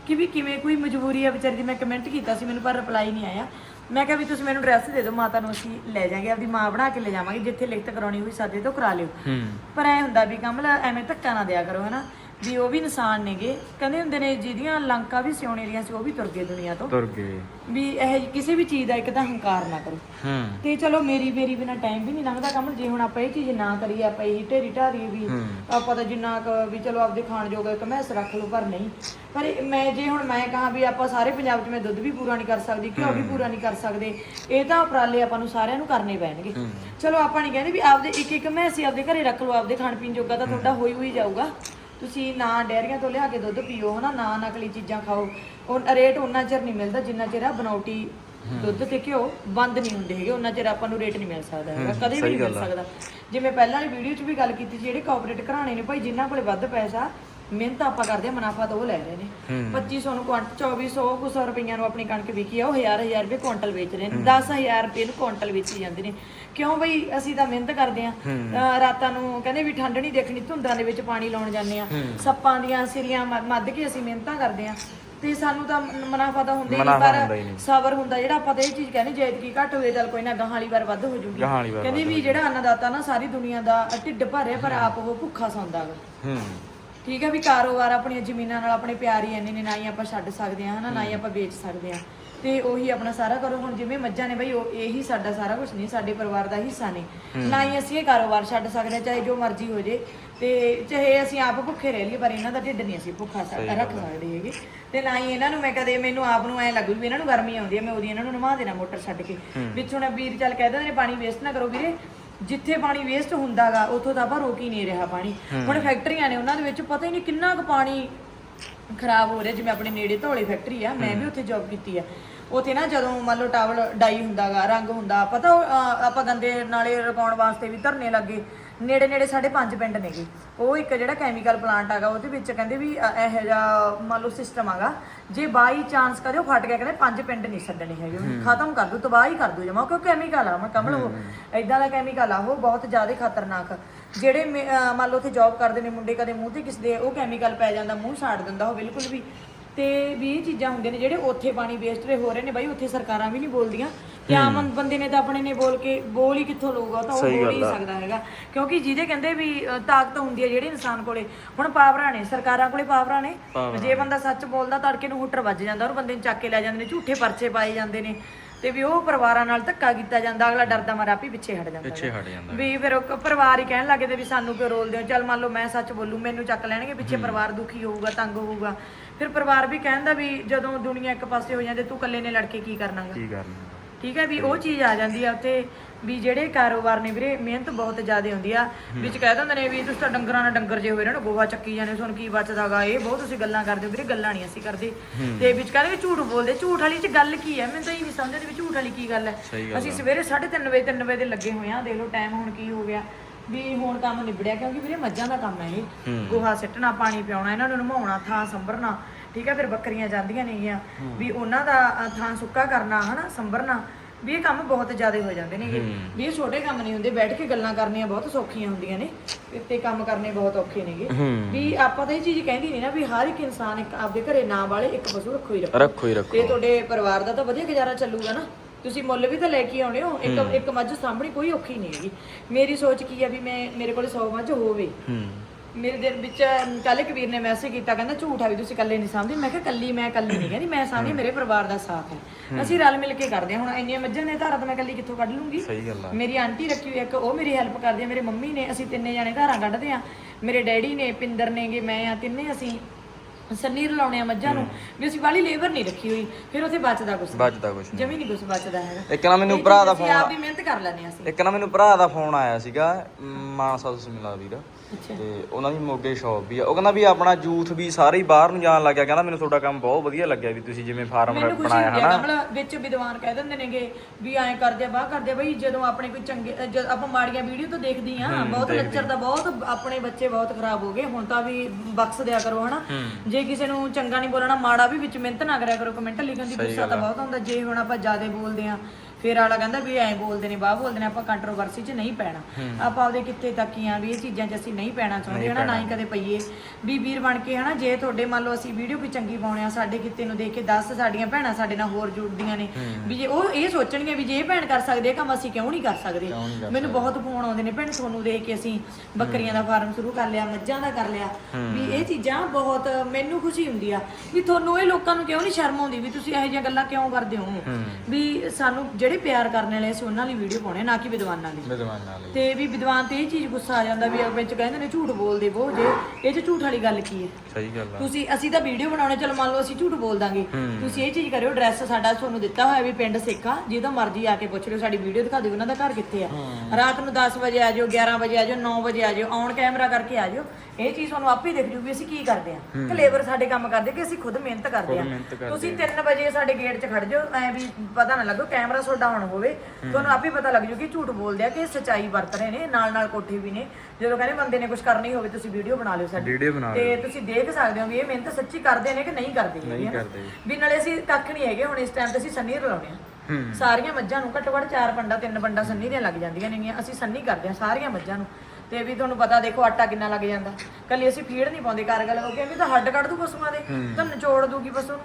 ਕਿ ਵੀ ਕਿਵੇਂ ਕੋਈ ਮਜਬੂਰੀ ਆ ਵਿਚਾਰੀ ਦੀ ਮੈਂ ਕਮੈਂਟ ਕੀਤਾ ਸੀ ਮੈਨੂੰ ਪਰ ਰਿਪਲਾਈ ਨਹੀਂ ਆਇਆ। ਮੈਂ ਕਿਹਾ ਵੀ ਤੁਸੀਂ ਮੈਨੂੰ ਐਡਰੈਸ ਦੇ ਦਿਓ ਮਾਤਾ ਨੂੰ ਅਸੀਂ ਲੈ ਜਾਾਂਗੇ ਆਪਦੀ ਮਾਂ ਬਣਾ ਕੇ ਲੈ ਜਾਵਾਂਗੇ ਜਿੱਥੇ ਲਿਖਤ ਕਰਾਉਣੀ ਹੋਈ ਸਾਡੇ ਤੋਂ ਕਰਾ ਲਿਓ। ਪਰ ਐ ਹੁੰਦਾ ਵੀ ਕਮਲ ਐਵੇਂ ਧੱਕਾ ਨਾ ਦਿਆ ਕਰੋ ਹਨਾ? ਵੀ ਉਹ ਵੀ ਇਨਸਾਨ ਨੇਗੇ। ਕਹਿੰਦੇ ਹੁੰਦੇ ਨੇ ਜਿਹਦੀਆਂ ਲੰਕਾ ਵੀ ਸਿਉਣੇ ਦੀਆਂ ਸੀ ਉਹ ਵੀ ਤੁਰ ਗਏ ਦੁਨੀਆ ਤੋਂ। ਤੁਰ ਗਏ। ਵੀ ਇਹ ਕਿਸੇ ਵੀ ਚੀਜ਼ ਦਾ ਇੱਕ ਤਾਂ ਹੰਕਾਰ ਨਾ ਕਰੋ। ਹੂੰ। ਤੇ ਚਲੋ ਮੇਰੀ ਮੇਰੀ ਬਿਨਾ ਟਾਈਮ ਵੀ ਨਹੀਂ ਲੰਘਦਾ ਕਮਲ ਜੇ ਹੁਣ ਆਪਾਂ ਇਹ ਚੀਜ਼ ਨਾ ਕਰੀਏ ਆਪਾਂ ਇਹ ਢੇਰੀ ਢਾਰੀਏ ਵੀ ਆਪਾਂ ਤਾਂ ਜਿੰਨਾ ਕੁ ਵੀ ਚਲੋ ਆਪਦੇ ਖਾਣ ਜੋਗਾ ਇੱਕ ਮੈਸ ਰੱਖ ਲਓ ਪਰ ਨਹੀਂ। ਪਰ ਮੈਂ ਜੇ ਹੁਣ ਮੈਂ ਕਹਾਂ ਵੀ ਆਪਾਂ ਸਾਰੇ ਪੰਜਾਬ 'ਚ ਮੈਂ ਦੁੱਧ ਵੀ ਪੂਰਾ ਨਹੀਂ ਕਰ ਸਕਦੀ ਘਿਓ ਵੀ ਪੂਰਾ ਨਹੀਂ ਕਰ ਸਕਦੇ ਇਹ ਤਾਂ ਉਪਰਾਲੇ ਆਪਾਂ ਨੂੰ ਸਾਰਿਆਂ ਨੂੰ ਕਰਨੇ ਪੈਣਗੇ। ਚਲੋ ਆਪਾਂ ਨਹੀਂ ਕਹਿੰਦੇ ਵੀ ਆਪਦੇ ਇੱਕ ਇੱਕ ਮੈਸ ਹੀ ਆਪਦੇ ਘਰੇ ਰੱਖ ਲਓ ਆਪਦੇ ਖਾਣ ਪੀਣ ਜੋਗਾ ਤਾਂ ਤੁਹਾਡਾ ਹੋਈ ਹੋਈ ਜਾਊਗਾ। ਤੁਸੀਂ ਨਾ ਡੈਰੀਆਂ ਤੋਂ ਲਿਆ ਕੇ ਦੁੱਧ ਪੀਓ ਹਨਾ ਨਾ ਨਕਲੀ ਚੀਜ਼ਾਂ ਖਾਓ। ਉਹ ਰੇਟ ਉਹਨਾਂ ਚਿਰ ਨਹੀਂ ਮਿਲਦਾ ਜਿੰਨਾ ਚਿਰ ਆ ਬਨੌਟੀ ਦੁੱਧ ਤੇ ਘਿਓ ਬੰਦ ਨਹੀਂ ਹੁੰਦੇ ਹੈਗੇ ਉਹਨਾਂ ਚਿਰ ਆਪਾਂ ਨੂੰ ਰੇਟ ਨਹੀਂ ਮਿਲ ਸਕਦਾ ਹੈਗਾ ਕਦੇ ਵੀ ਨਹੀਂ ਮਿਲ ਸਕਦਾ। ਜਿਵੇਂ ਪਹਿਲਾਂ ਵਾਲੀ ਵੀਡੀਓ 'ਚ ਵੀ ਗੱਲ ਕੀਤੀ ਸੀ ਜਿਹੜੇ ਕਾਰਪੋਰੇਟ ਘਰਾਣੇ ਨੇ ਭਾਈ ਜਿਨ੍ਹਾਂ ਕੋਲੇ ਵੱਧ ਪੈਸਾ ਮਿਹਨਤ ਆਪਾਂ ਕਰਦੇ ਆ ਮੁਨਾਫਾ ਤਾਂ ਉਹ ਲੈ ਰਹੇ ਨੇ। 2500 ਨੂੰ ਕੁਆਂਟ 2400 ਕੁਛ ਰੁਪਈਆਂ ਨੂੰ ਆਪਣੀ ਕਣਕ ਵਿਕੀ ਆ ਉਹ ਹਜ਼ਾਰ ਹਜ਼ਾਰ ਰੁਪਏ ਕੁਇੰਟਲ ਵੇਚ ਰਹੇ ਨੇ। 10000 ਰੁਪਏ ਨੂੰ ਕੁਇੰਟਲ ਵੇਚੀ ਜਾਂਦੇ ਨੇ। ਕਿਉਂ ਬਈ ਅਸੀਂ ਤਾਂ ਮਿਹਨਤ ਕਰਦੇ ਆ? ਰਾਤਾਂ ਨੂੰ ਕਹਿੰਦੇ ਵੀ ਠੰਡ ਨਹੀਂ ਦੇਖਣੀ ਧੁੰਦਾਂ ਦੇ ਵਿੱਚ ਪਾਣੀ ਲਾਉਣ ਜਾਂਦੇ ਆ। ਸੱਪਾਂ ਦੀਆਂ ਸਿਰੀਆਂ ਮ- ਮੱਧ ਕੇ ਅਸੀਂ ਮਿਹਨਤਾਂ ਕਰਦੇ ਆ। ਤੇ ਸਾਨੂੰ ਤਾਂ ਮ- ਮੁਨਾਫਾ ਤਾਂ ਹੁੰਦਾ ਹੀ ਨਹੀਂ ਪਰ। ਸਬਰ ਹੁੰਦਾ। ਜਿਹੜਾ ਆਪਾਂ ਤਾਂ ਇਹ ਚੀਜ਼ ਕਹਿੰਦੇ ਜੇ ਕੀ ਘੱਟ ਹੋਵੇ ਚੱਲ ਕੋਈ ਨਾ ਗਾਹਾਂ ਵਾਲੀ ਵਾਰ ਵੱਧ ਹੋ ਜੂਗੀ। ਗਾਹਾਂ ਵਾਲੀ ਵਾਰ ਕਹਿੰਦੇ ਵੀ ਜਿਹੜਾ ਅੰਨਦਾਤਾ ਨਾ ਸਾਰੀ ਦੁਨੀਆ ਦਾ ਢਿੱਡ ਭਰੇ ਪਰ ਆਪ ਉਹ ਭੁੱਖਾ ਸੌਂਦਾ ਗਾ ਹੂੰ। ਠੀਕ ਹੈ ਵੀ ਕਾਰੋਬਾਰ ਆਪਣੀਆਂ ਜ਼ਮੀਨਾਂ ਨਾਲ ਆਪਣੇ ਪਿਆਰ ਹੀ ਇੰਨੇ ਨੇ ਨਾ ਹੀ ਆਪਾਂ ਛੱਡ ਸਕਦੇ ਹਾਂ ਹਨਾ ਨਾ ਹੀ ਆਪਾਂ ਵੇਚ ਸਕਦੇ ਹਾਂ। ਤੇ ਉਹੀ ਆਪਣਾ ਸਾਰਾ ਕਰੋ ਹੁਣ ਜਿਵੇਂ ਮੱਝਾਂ ਨੇ ਬਈ ਉਹ ਇਹੀ ਸਾਡਾ ਸਾਰਾ ਕੁਝ ਨਹੀਂ ਸਾਡੇ ਪਰਿਵਾਰ ਦਾ ਹਿੱਸਾ ਨੇ। ਨਾ ਹੀ ਅਸੀਂ ਇਹ ਕਾਰੋਬਾਰ ਛੱਡ ਸਕਦੇ ਹਾਂ, ਚਾਹੇ ਜੋ ਮਰਜ਼ੀ ਹੋ ਜੇ। ਤੇ ਚਾਹੇ ਅਸੀਂ ਆਪ ਭੁੱਖੇ ਰਹਿ ਲਈਏ ਪਰ ਇਹਨਾਂ ਦਾ ਢਿੱਡ ਨਹੀਂ ਅਸੀਂ ਭੁੱਖਾ ਸਕ- ਰੱਖ ਸਕਦੇ ਹੈਗੇ। ਤੇ ਨਾ ਹੀ ਇਹਨਾਂ ਨੂੰ ਮੈਂ ਕਦੇ ਮੈਨੂੰ ਆਪ ਨੂੰ ਐ ਲੱਗੂ ਵੀ ਇਹਨਾਂ ਨੂੰ ਗਰਮੀ ਆਉਂਦੀ ਹੈ ਮੈਂ ਉਹਦੀ ਇਹਨਾਂ ਨੂੰ ਨਵਾ ਦੇਣਾ ਮੋਟਰ ਛੱਡ ਕੇ। ਵਿੱਚ ਹੁਣ ਵੀਰ ਚੱਲ ਕਹਿ ਦਿੰਦੇ ਨੇ ਪਾਣੀ ਵੇਸਟ ਨਾ ਕਰੋ ਵੀਰੇ। ਜਿੱਥੇ ਪਾਣੀ ਵੇਸਟ ਹੁੰਦਾਗਾ ਉੱਥੋਂ ਤਾਂ ਆਪਾਂ ਰੋਕ ਹੀ ਨਹੀਂ ਰਿਹਾ ਪਾਣੀ। ਹੁਣ ਫੈਕਟਰੀਆਂ ਨੇ ਉਹਨਾਂ ਦੇ ਵਿੱਚ ਪਤਾ ਹੀ ਨਹੀਂ ਕਿੰਨਾ ਕੁ ਪਾਣੀ ਖਰਾਬ ਹੋ ਰਿਹਾ ਜਿਵੇਂ ਆਪਣੇ ਨੇੜੇ ਧੌਲੇ ਫੈਕਟਰੀ ਆ ਮੈਂ ਵੀ ਉੱਥੇ ਜੌਬ ਕੀਤੀ ਆ। ਉੱਥੇ ਨਾ ਜਦੋਂ ਮੰਨ ਲਓ ਟਾਵਲ ਡਾਈ ਹੁੰਦਾਗਾ ਰੰਗ ਹੁੰਦਾ ਪਤਾ ਉਹ, ਅਹ, ਆਪਾਂ ਗੰਦੇ ਨਾਲੇ ਰਕਾਉਣ ਵਾਸਤੇ ਵੀ ਧਰਨੇ ਲੱਗੇ। ਨੇੜੇ ਨੇੜੇ ਸਾਡੇ ਪੰਜ ਪਿੰਡ ਨੇਗੇ। ਉਹ ਇੱਕ ਜਿਹੜਾ ਕੈਮੀਕਲ ਪਲਾਂਟ ਆਗਾ ਉਹਦੇ ਵਿੱਚ ਕਹਿੰਦੇ ਵੀ ਅ, ਇਹੋ ਜਿਹਾ ਮੰਨ ਲਓ ਸਿਸਟਮ ਆਗਾ ਜੇ ਬਾਈ ਚਾਂਸ ਕਦੇ ਉਹ ਫਟ ਗਿਆ ਕਹਿੰਦੇ ਪੰਜ ਪਿੰਡ ਨਹੀਂ ਛੱਡਣੇ ਹੈਗੇ। ਉਹਨੂੰ ਖਤਮ ਕਰ ਦੋ ਤਬਾਹ ਹੀ ਕਰ ਦੋ ਜਮਾ। ਕਿਉਂਕਿ ਕੈਮੀਕਲ ਆ? ਮੈਂ ਕਮਲ ਉਹ ਐਦਾਂ ਦਾ ਕੈਮੀਕਲ ਆ ਉਹ ਬਹੁਤ ਜ਼ਿਆਦਾ ਖਤਰਨਾਕ। ਜਿਹੜੇ ਮੇ- ਅਹ ਮੰਨ ਲਓ ਉੱਥੇ ਜੌਬ ਕਰਦੇ ਨੇ ਮੁੰਡੇ ਕਦੇ ਮੂੰਹ ਤੇ ਕਿਸ ਦੇ ਉਹ ਕੈਮੀਕਲ ਪੈ ਜਾਂਦਾ ਮੂੰਹ ਸਾੜ ਦਿੰਦਾ ਉਹ ਬਿਲਕੁਲ ਵੀ। ਤੇ ਵੀ ਇਹ ਚੀਜ਼ਾਂ ਹੁੰਦੀਆਂ ਨੇ ਜਿਹੜੇ ਉੱਥੇ ਪਾਣੀ ਵੇਸਟ ਹੋ ਰਹੇ ਨੇ ਬਾਈ ਉੱਥੇ ਸਰਕਾਰਾਂ ਵੀ ਨਹੀਂ ਬੋਲਦੀਆਂ। ਤੇ ਆਮ ਬੰਦੇ ਨੇ ਤਾਂ ਆਪਣੇ ਨੇ ਬੋਲ ਕੇ ਬੋਲ ਹੀ ਕਿੱਥੋਂ ਲਊਗਾ ਉਹ ਤਾਂ ਉਹ ਬੋਲ ਹੀ ਨਹੀਂ ਸਕਦਾ ਹੈਗਾ। ਕਿਉਂਕਿ ਜਿਹਦੇ ਕਹਿੰਦੇ ਵੀ ਅ, ਤਾਕਤ ਹੁੰਦੀ ਹੈ ਜਿਹੜੇ ਇਨਸਾਨ ਕੋਲੇ ਹੁਣ ਪਾਵਰਾਂ ਨੇ ਸਰਕਾਰਾਂ ਕੋਲੇ ਪਾਵਰਾਂ ਨੇ। ਜੇ ਬੰਦਾ ਸੱਚ ਬੋਲਦਾ ਤੜਕੇ ਨੂੰ ਹੁੱਟਰ ਵੱਜ ਜਾਂਦਾ ਉਹ ਬੰਦੇ ਨੂੰ ਚੱਕ ਕੇ ਲੈ ਜਾਂਦੇ ਨੇ ਝੂਠੇ ਪਰਚੇ ਪਾਏ ਜਾਂਦੇ ਨੇ। ਤੇ ਵੀ ਉਹ ਪਰਿਵਾਰਾਂ ਨਾਲ ਧੱਕਾ ਕੀਤਾ ਜਾਂਦਾ ਅਗਲਾ ਡਰਦਾ ਮਾਰਾ ਆਪੀ ਪਿੱਛੇ ਹਟ ਜਾਂਦਾ ਪਿੱਛੇ ਹਟ ਜਾਂਦਾ। ਵੀ ਫਿਰ ਉਹ ਪਰਿਵਾਰ ਹੀ ਕਹਿਣ ਲੱਗੇ ਤੇ ਵੀ ਸਾਨੂੰ ਕਿਉਂ ਰੋਲਦੇ ਹੋ? ਚੱਲ ਮੰਨ ਲਓ ਮੈਂ ਸੱਚ ਬੋਲੂ ਮੈਨੂੰ ਚੱਕ ਲੈਣਗੇ ਪਿੱਛੇ ਪਰਿਵਾਰ ਦੁਖੀ ਹੋਊਗਾ ਤੰਗ ਹੋਊਗਾ। ਫਿਰ ਪਰਿਵਾਰ ਵੀ ਕਹਿੰਦਾ ਵੀ ਜਦੋਂ ਦੁਨੀਆ ਇੱਕ ਪਾਸੇ ਹੋ ਜਾਂਦੇ ਤੂੰ ਇਕੱਲੇ ਨੇ ਲੜ ਕੇ ਕੀ ਕਰਨਾਗਾ? ਕੀ ਕਰਨਾ? ਠੀਕ ਹੈ ਵੀ ਉਹ ਚੀਜ਼ ਆ ਜਾਂਦੀ ਆ ਉੱਥੇ ਵੀ ਜਿਹੜੇ ਕਾਰੋਬਾਰ ਨੇ ਵੀਰੇ ਮਿਹਨਤ ਬਹੁਤ ਜ਼ਿਆਦਾ ਹੁੰਦੀ ਆ। ਵਿੱਚ ਕਹਿ ਦਿੰਦੇ ਨੇ ਵੀ ਤੁਸੀਂ ਤਾਂ ਡੰਗਰਾਂ ਨਾਲ ਡੰਗਰ ਜੇ ਹੋਏ ਰਹਿਣ ਗੋਹਾ ਚੱਕੀ ਜਾਂਦੇ ਸੁਣ ਕੀ ਬਚਦਾਗਾ ਇਹ ਬਹੁਤ ਤੁਸੀਂ ਗੱਲਾਂ ਕਰਦੇ ਹੋ ਵੀਰੇ ਗੱਲਾਂ ਨਹੀਂ ਅਸੀਂ ਕਰਦੇ। ਤੇ ਵਿੱਚ ਕਹਿੰਦੇ ਵੀ ਝੂਠ ਬੋਲਦੇ ਝੂਠ ਵਾਲੀ ਚ ਗੱਲ ਕੀ ਹੈ? ਮੈਨੂੰ ਤਾਂ ਇਹ ਨਹੀਂ ਸਮਝ ਆਉਂਦੀ ਵੀ ਝੂਠ ਵਾਲੀ ਕੀ ਗੱਲ ਹੈ। ਅਸੀਂ ਸਵੇਰੇ 3:30 ਵਜੇ 3 ਵਜੇ ਦੇ ਲੱਗੇ ਹੋਏ ਆ ਦੇਖ ਲਓ ਟਾਈਮ ਹੁਣ ਕੀ ਹੋ ਗਿਆ। ਵੀ ਹੁਣ ਕੰਮ ਨਿਬੜਿਆ ਕਿਉਂਕਿ ਵੀਰੇ ਮੱਝਾਂ ਦਾ ਕੰਮ ਹੈ ਇਹ। ਗੋਹਾ ਸਿੱਟਣਾ ਪਾਣੀ ਪਿਆਉਣਾ ਇਹਨਾਂ ਨੂੰ ਨਮਾਉਣਾ ਥਾਂ ਸੰਭਰਨਾ। ਠੀਕ ਹੈ ਫਿਰ ਬੱਕਰੀਆਂ ਜਾਂਦੀਆਂ ਨੇਗੀਆਂ ਵੀ ਉਹਨਾਂ ਦਾ ਅ, ਥਾਂ ਸੁੱਕਾ ਕਰਨਾ ਹਨਾ ਸੰਭਰਨਾ ਵੀ ਇਹ ਕੰਮ ਬਹੁਤ ਜ਼ਿਆਦਾ ਹੋ ਜਾਂਦੇ ਨੇਗੇ ਵੀ ਇਹ ਛੋਟੇ ਕੰਮ ਨਹੀਂ ਹੁੰਦੇ ਬੈਠ ਕੇ ਗੱਲਾਂ ਕਰਨੀਆਂ ਬਹੁਤ ਸੌਖੀਆਂ ਹੁੰਦੀਆਂ ਨੇ ਤੇ ਕੰਮ ਕਰਨੇ ਬਹੁਤ ਔਖੇ ਨੇਗੇ ਵੀ ਆਪਾਂ ਤਾਂ ਇਹ ਚੀਜ਼ ਕਹਿੰਦੀ ਨਹੀਂ ਨਾ ਵੀ ਹਰ ਇੱਕ ਇਨਸਾਨ ਇੱਕ ਆਪਦੇ ਘਰੇ ਨਾ ਵਾਲੇ ਇੱਕ ਪਸ਼ੂ ਰੱਖੋ ਹੀ ਰੱਖੋ। ਰੱਖੋ ਹੀ ਰੱਖੋ। ਤੇ ਤੁਹਾਡੇ ਪਰਿਵਾਰ ਦਾ ਤਾਂ ਵਧੀਆ ਗੁਜ਼ਾਰਾ ਚੱਲੂਗਾ ਨਾ। ਤੁਸੀਂ ਮੁੱਲ ਵੀ ਤਾਂ ਲੈ ਕੇ ਆਉਣੇ ਹੋ ਇੱਕ ਇੱਕ ਮੱਝ ਸਾਂਭਣੀ ਕੋਈ ਔਖੀ ਨਹੀਂ ਹੈਗੀ। ਮੇਰੀ ਸੋਚ ਕੀ ਆ ਵੀ ਮੈਂ ਮੇਰੇ ਕੋਲ 100 ਮੱਝ ਹੋਵੇ। ਹੂੰ। ਮੇਰੇ ਦਿਲ ਵਿੱਚ ਕੱਲ ਕਬੀਰ ਨੇ ਮੈਸੇਜ ਕੀਤਾ ਕਹਿੰਦਾ ਝੂਠ ਆ ਵੀ ਤੁਸੀਂ ਇਕੱਲੇ ਨਹੀਂ ਸਾਂਭਦੇ ਮੈਂ ਕਿਹਾ ਕੱਲੀ ਮੈਂ ਕੱਲੀ ਨਹੀਂ ਕਹਿੰਦੀ ਮੈਂ ਸਾਂਭੀ ਮੇਰੇ ਪਰਿਵਾਰ ਦਾ ਸਾਥ ਹੈ। ਅਸੀਂ ਰਲ ਮਿਲ ਕੇ ਕਰਦੇ ਹਾਂ। ਹੁਣ ਇੰਨੀਆਂ ਮੱਝਾਂ ਨੇ ਧਾਰਾ ਤਾਂ ਮੈਂ ਕੱਲੀ ਕਿੱਥੋਂ ਕੱਢ ਲੂੰਗੀ? ਸਹੀ ਗੱਲ ਆ। ਮੇਰੀ ਆਂਟੀ ਰੱਖੀ ਹੋਈ ਇੱਕ ਉਹ ਮੇਰੀ ਹੈਲਪ ਕਰਦੀ ਆ ਮੇਰੇ ਮੰਮੀ ਨੇ ਅਸੀਂ ਤਿੰਨੇ ਜਾਣੇ ਧਾਰਾਂ ਕੱਢਦੇ ਆ। ਮੇਰੇ ਡੈਡੀ ਨੇ ਪਿੰਦਰ ਨੇਗੇ ਮੈਂ ਆ ਤਿੰਨੇ ਅਸੀਂ ਸੰਨੀਰ ਲਾਉਣੇ ਆ ਮੱਝਾਂ ਨੂੰ। ਵੀ ਅਸੀਂ ਵਾਲੀ ਲੇਬਰ ਨਹੀਂ ਰੱਖੀ ਹੋਈ ਫਿਰ ਉੱਥੇ ਬਚਦਾ ਕੁਛ ਬਚਦਾ ਨਹੀਂ ਜਮੀ ਨਹੀਂ ਕੁਛ ਬਚਦਾ ਹੈਗਾ। ਇੱਕ ਨਾ ਮੈਨੂੰ ਭਰਾ ਦਾ ਅਸੀਂ ਆਪ ਹੀ ਮਿਹਨਤ ਕਰ ਹਾਂ ਅਸੀਂ। ਇੱਕ ਨਾ ਮੈਨੂੰ ਭਰਾ ਦਾ ਫੋਨ ਆਇਆ ਸੀਗਾ ਮਾਨਸਾ ਤੋਂ ਮਿਲਾ ਵੀਰ। ਤੇ ਉਹਨਾਂ ਦੀ ਮੋਗੇ ਸ਼ਾਪ ਵੀ ਆ। ਉਹ ਕਹਿੰਦਾ ਵੀ ਆਪਣਾ ਯੂਥ ਵੀ ਸਾਰੇ ਹੀ ਬਾਹਰ ਨੂੰ ਜਾਣ ਲੱਗਿਆ ਕਹਿੰਦਾ ਮੈਨੂੰ ਤੁਹਾਡਾ ਕੰਮ ਬਹੁਤ ਵਧੀਆ ਲੱਗਿਆ ਵੀ ਤੁਸੀਂ ਜਿਵੇਂ ਫਾਰਮ ਮੈਨੂੰ ਖੁਸ਼ੀ ਬਣਾਇਆ ਹੁੰਦੀ ਹਨਾ? ਕਮਲ ਵਿੱਚ ਵਿਦਵਾਨ ਕਹਿ ਦਿੰਦੇ ਨੇਗੇ ਵੀ ਐਂ ਕਰਦੇ ਆ ਬਾਹ ਕਰਦੇ ਆ। ਬਈ ਜਦੋਂ ਆਪਣੇ ਕੋਈ ਚੰਗੇ ਅ, ਜਦ ਆਪਾਂ ਮਾੜੀਆਂ ਵੀਡੀਓ ਤੋਂ ਦੇਖਦੀ ਆ ਬਹੁਤ ਲੱਚਰ ਦਾ ਬਹੁਤ ਆਪਣੇ ਬੱਚੇ ਬਹੁਤ ਖਰਾਬ ਹੋ ਗਏ। ਹੁਣ ਤਾਂ ਵੀ ਬਖਸ਼ ਦਿਆ ਕਰੋ ਹਨਾ? ਜੇ ਕਿਸੇ ਨੂੰ ਚੰਗਾ ਨਹੀਂ ਬੋਲਣਾ ਮਾੜਾ ਵੀ ਵਿੱਚ ਮਿਹਨਤ ਨਾ ਕਰਿਆ ਕਰੋ। ਕਮੈਂਟ ਲਿਖਣ ਦੀ ਗੁੱਸਾ ਤਾਂ ਬਹੁਤ ਹੁੰਦਾ ਜੇ ਹੁਣ ਆਪਾਂ ਜ਼ਿਆਦਾ ਬੋਲਦੇ ਆ ਫਿਰ ਆਲਾ ਕਹਿੰਦਾ ਵੀ ਐਂ ਬੋਲਦੇ ਨੇ ਬਾਹ ਬੋਲਦੇ ਨੇ ਆਪਾਂ ਕੰਟਰੋਵਰਸੀ 'ਚ ਨਹੀਂ ਪੈਣਾ। ਆਪਾਂ ਆਪਦੇ ਕਿੱਥੇ ਤੱਕ ਹੀ ਆ ਵੀ ਇਹ ਚੀਜ਼ਾਂ 'ਚ ਅਸੀਂ ਨਹੀਂ ਪੈਣਾ ਚਾਹੁੰਦੇ ਹਨਾ ਨਾ ਹੀ ਕਦੇ ਪਈਏ। ਵੀ ਵੀਰ ਬਣ ਕੇ ਹਨਾ ਜੇ ਤੁਹਾਡੇ ਮੰਨ ਲਓ ਅਸੀਂ ਵੀਡੀਓ ਕੋਈ ਚੰਗੀ ਪਾਉਣੇ ਆ ਸਾਡੇ ਕਿਤੇ ਨੂੰ ਦੇਖ ਕੇ 10 ਸਾਡੀਆਂ ਭੈਣਾਂ ਸਾਡੇ ਨਾਲ ਹੋਰ ਜੁੜਦੀਆਂ ਨੇ ਵੀ ਜੇ ਉਹ ਇਹ ਸੋਚਣਗੇ ਵੀ ਜੇ ਇਹ ਭੈਣ ਕਰ ਸਕਦੇ ਆ ਕੰਮ ਅਸੀਂ ਕਿਉਂ ਨਹੀਂ ਕਰ ਸਕਦੇ? ਮੈਨੂੰ ਬਹੁਤ ਫੋਨ ਆਉਂਦੇ ਨੇ ਭੈਣ ਤੁਹਾਨੂੰ ਦੇਖ ਕੇ ਅਸੀਂ ਬੱਕਰੀਆਂ ਦਾ ਫਾਰਮ ਸ਼ੁਰੂ ਕਰ ਲਿਆ ਮੱਝਾਂ ਦਾ ਕਰ ਲਿਆ। ਵੀ ਇਹ ਚੀਜ਼ਾਂ ਬਹੁਤ ਮੈਨੂੰ ਖੁਸ਼ੀ ਹੁੰਦੀ ਆ। ਵੀ ਤੁਹਾਨੂੰ ਇਹ ਲੋਕਾਂ ਨੂੰ ਕਿਉਂ ਨਹੀਂ ਸ਼ਰਮ ਆਉਂਦੀ? ਵੀ ਤੁਸੀਂ ਇਹੋ ਜਿਹੀਆਂ ਗੱਲਾਂ ਕਿਉਂ ਕਰਦੇ ਹੋ। ਵੀ ਸਾਨੂੰ ਜਿਹੜੇ ਪਿਆਰ ਕਰਨ ਵਾਲੇ ਅਸੀਂ ਉਹਨਾਂ ਲਈ ਵੀਡੀਓ ਪਾਉਣੇ ਨਾ ਕਿ ਵਿਦਵਾਨਾਂ ਲਈ। ਵਿਦਵਾਨ ਨਾਲ ਤੇ ਵੀ ਵਿਦਵਾਨ ਤੇ ਇਹ ਚੀਜ਼ ਗੁੱਸਾ ਆ ਜਾਂਦਾ ਵੀ ਵਿੱਚ ਕਹਿੰਦੇ ਨੇ ਝੂਠ ਬੋਲਦੇ ਬੋ ਜੇ ਇਹ ਚ ਝੂਠ ਵਾਲੀ ਗੱਲ ਕੀ ਹੈ? ਸਹੀ ਗੱਲ ਆ। ਤੁਸੀਂ ਅਸੀਂ ਤਾਂ ਵੀਡੀਓ ਬਣਾਉਣੇ ਚਲ ਮੰਨ ਲਓ ਅਸੀਂ ਝੂਠ ਬੋਲ ਦਾਂਗੇ। ਤੁਸੀਂ ਇਹ ਚੀਜ਼ ਕਰਿਓ ਐਡਰੈਸ ਸਾਡਾ ਤੁਹਾਨੂੰ ਦਿੱਤਾ ਹੋਇਆ ਵੀ ਪਿੰਡ ਸੇਖਾ ਜਿਹਦਾ ਮਰਜ਼ੀ ਆ ਕੇ ਪੁੱਛ ਲਿਓ ਸਾਡੀ ਵੀਡੀਓ ਦਿਖਾ ਦਿਓ ਉਹਨਾਂ ਦਾ ਘਰ ਕਿੱਥੇ ਆ? ਰਾਤ ਨੂੰ 10 ਵਜੇ ਆ ਜਾਓ 11 ਵਜੇ ਆ ਜਾਓ 9 ਵਜੇ ਆ ਜਾਓ ਔਨ ਕੈਮਰਾ ਕਰਕੇ ਆ ਜਾਓ ਇਹ ਚੀਜ਼ ਤੁਹਾਨੂੰ ਆਪੇ ਦਿਖ ਜੂ ਵੀ ਅਸੀਂ ਕੀ ਕਰਦੇ ਆ ਕਿ ਲੇਬਰ ਸਾਡੇ ਕੰਮ ਕਰਦੇ ਕਿ ਅਸੀਂ ਖੁਦ ਮਿਹਨਤ ਕਰਦੇ ਆ ਤੁਸੀਂ 3 ਵਜੇ ਸਾਡੇ ਗੇਟ 'ਚ ਖੜ ਜਾਓ ਐ ਵੀ ਪਤਾ ਨਾ ਲੱਗੋ ਕੈਮਰਾ ਤੁਹਾਡਾ ਆਨ ਹੋਵੇ। ਤੁਹਾਨੂੰ ਆਪੇ ਪਤਾ ਲੱਗ ਜੂ ਕਿ ਝੂਠ ਬੋਲਦੇ ਆ ਕਿ ਸੱਚਾਈ ਵਰਤ ਰਹੇ ਨੇ ਨਾਲ ਨਾਲ ਕੋਠੇ ਵੀ ਨੇ। ਜਦੋਂ ਕਹਿੰਦੇ ਬੰਦੇ ਨੇ ਕੁਝ ਕਰਨੀ ਹੋਵੇ ਤੁਸੀਂ ਵੀਡੀਓ ਬਣਾ ਲਿਓ ਸਾਡੀ। ਤੇ ਤੁਸੀਂ ਦੇਖ ਸਕਦੇ ਹੋ ਵੀ ਇਹ ਮਿਹਨਤ ਸੱਚੀ ਕਰਦੇ ਨੇ ਕਿ ਨਹੀਂ ਕਰਦੇ ਨਹੀਂ? ਕਰਦੇ। ਵੀ ਨਾਲੇ ਅਸੀਂ ਕੱਖ ਨਹੀਂ ਹੈਗੇ ਹੁਣ ਇਸ ਟਾਈਮ ਤੇ ਅਸੀਂ ਸੰਨੀ ਰਲਾਉਣੇ ਆ। ਸਾਰੀਆਂ ਮੱਝਾਂ ਨੂੰ ਘੱਟੋ ਘੱਟ ਚਾਰ ਪੰਡਾ ਤਿੰਨ ਪੰਡਾ ਸੰਨੀ ਦੀਆਂ ਲੱਗ ਜਾਂਦੀਆਂ ਨੇਗੀਆਂ। ਅਸੀਂ ਸੰਨੀ ਕਰਦੇ ਆ ਸਾਰੀਆਂ ਮੱਝਾਂ ਨੂੰ। ਤੇ ਵੀ ਤੁਹਾਨੂੰ ਪਤਾ ਦੇਖੋ ਆਟਾ ਕਿੰਨਾ ਲੱਗ ਜਾਂਦਾ। ਕੱਲੀ ਅਸੀਂ ਫੀਡ ਨਹੀਂ ਪਾਉਂਦੇ ਕਾਰਗਲ ਉਹ ਕਹਿੰਦੇ ਤਾਂ ਹੱਡ ਕੱਢ ਦੂ ਪਸ਼ੂਆਂ ਦੇ ਤਾਂ ਨਿਚੋੜ ਦੂਗੀ ਪਸ਼ੂ। ਨੂੰ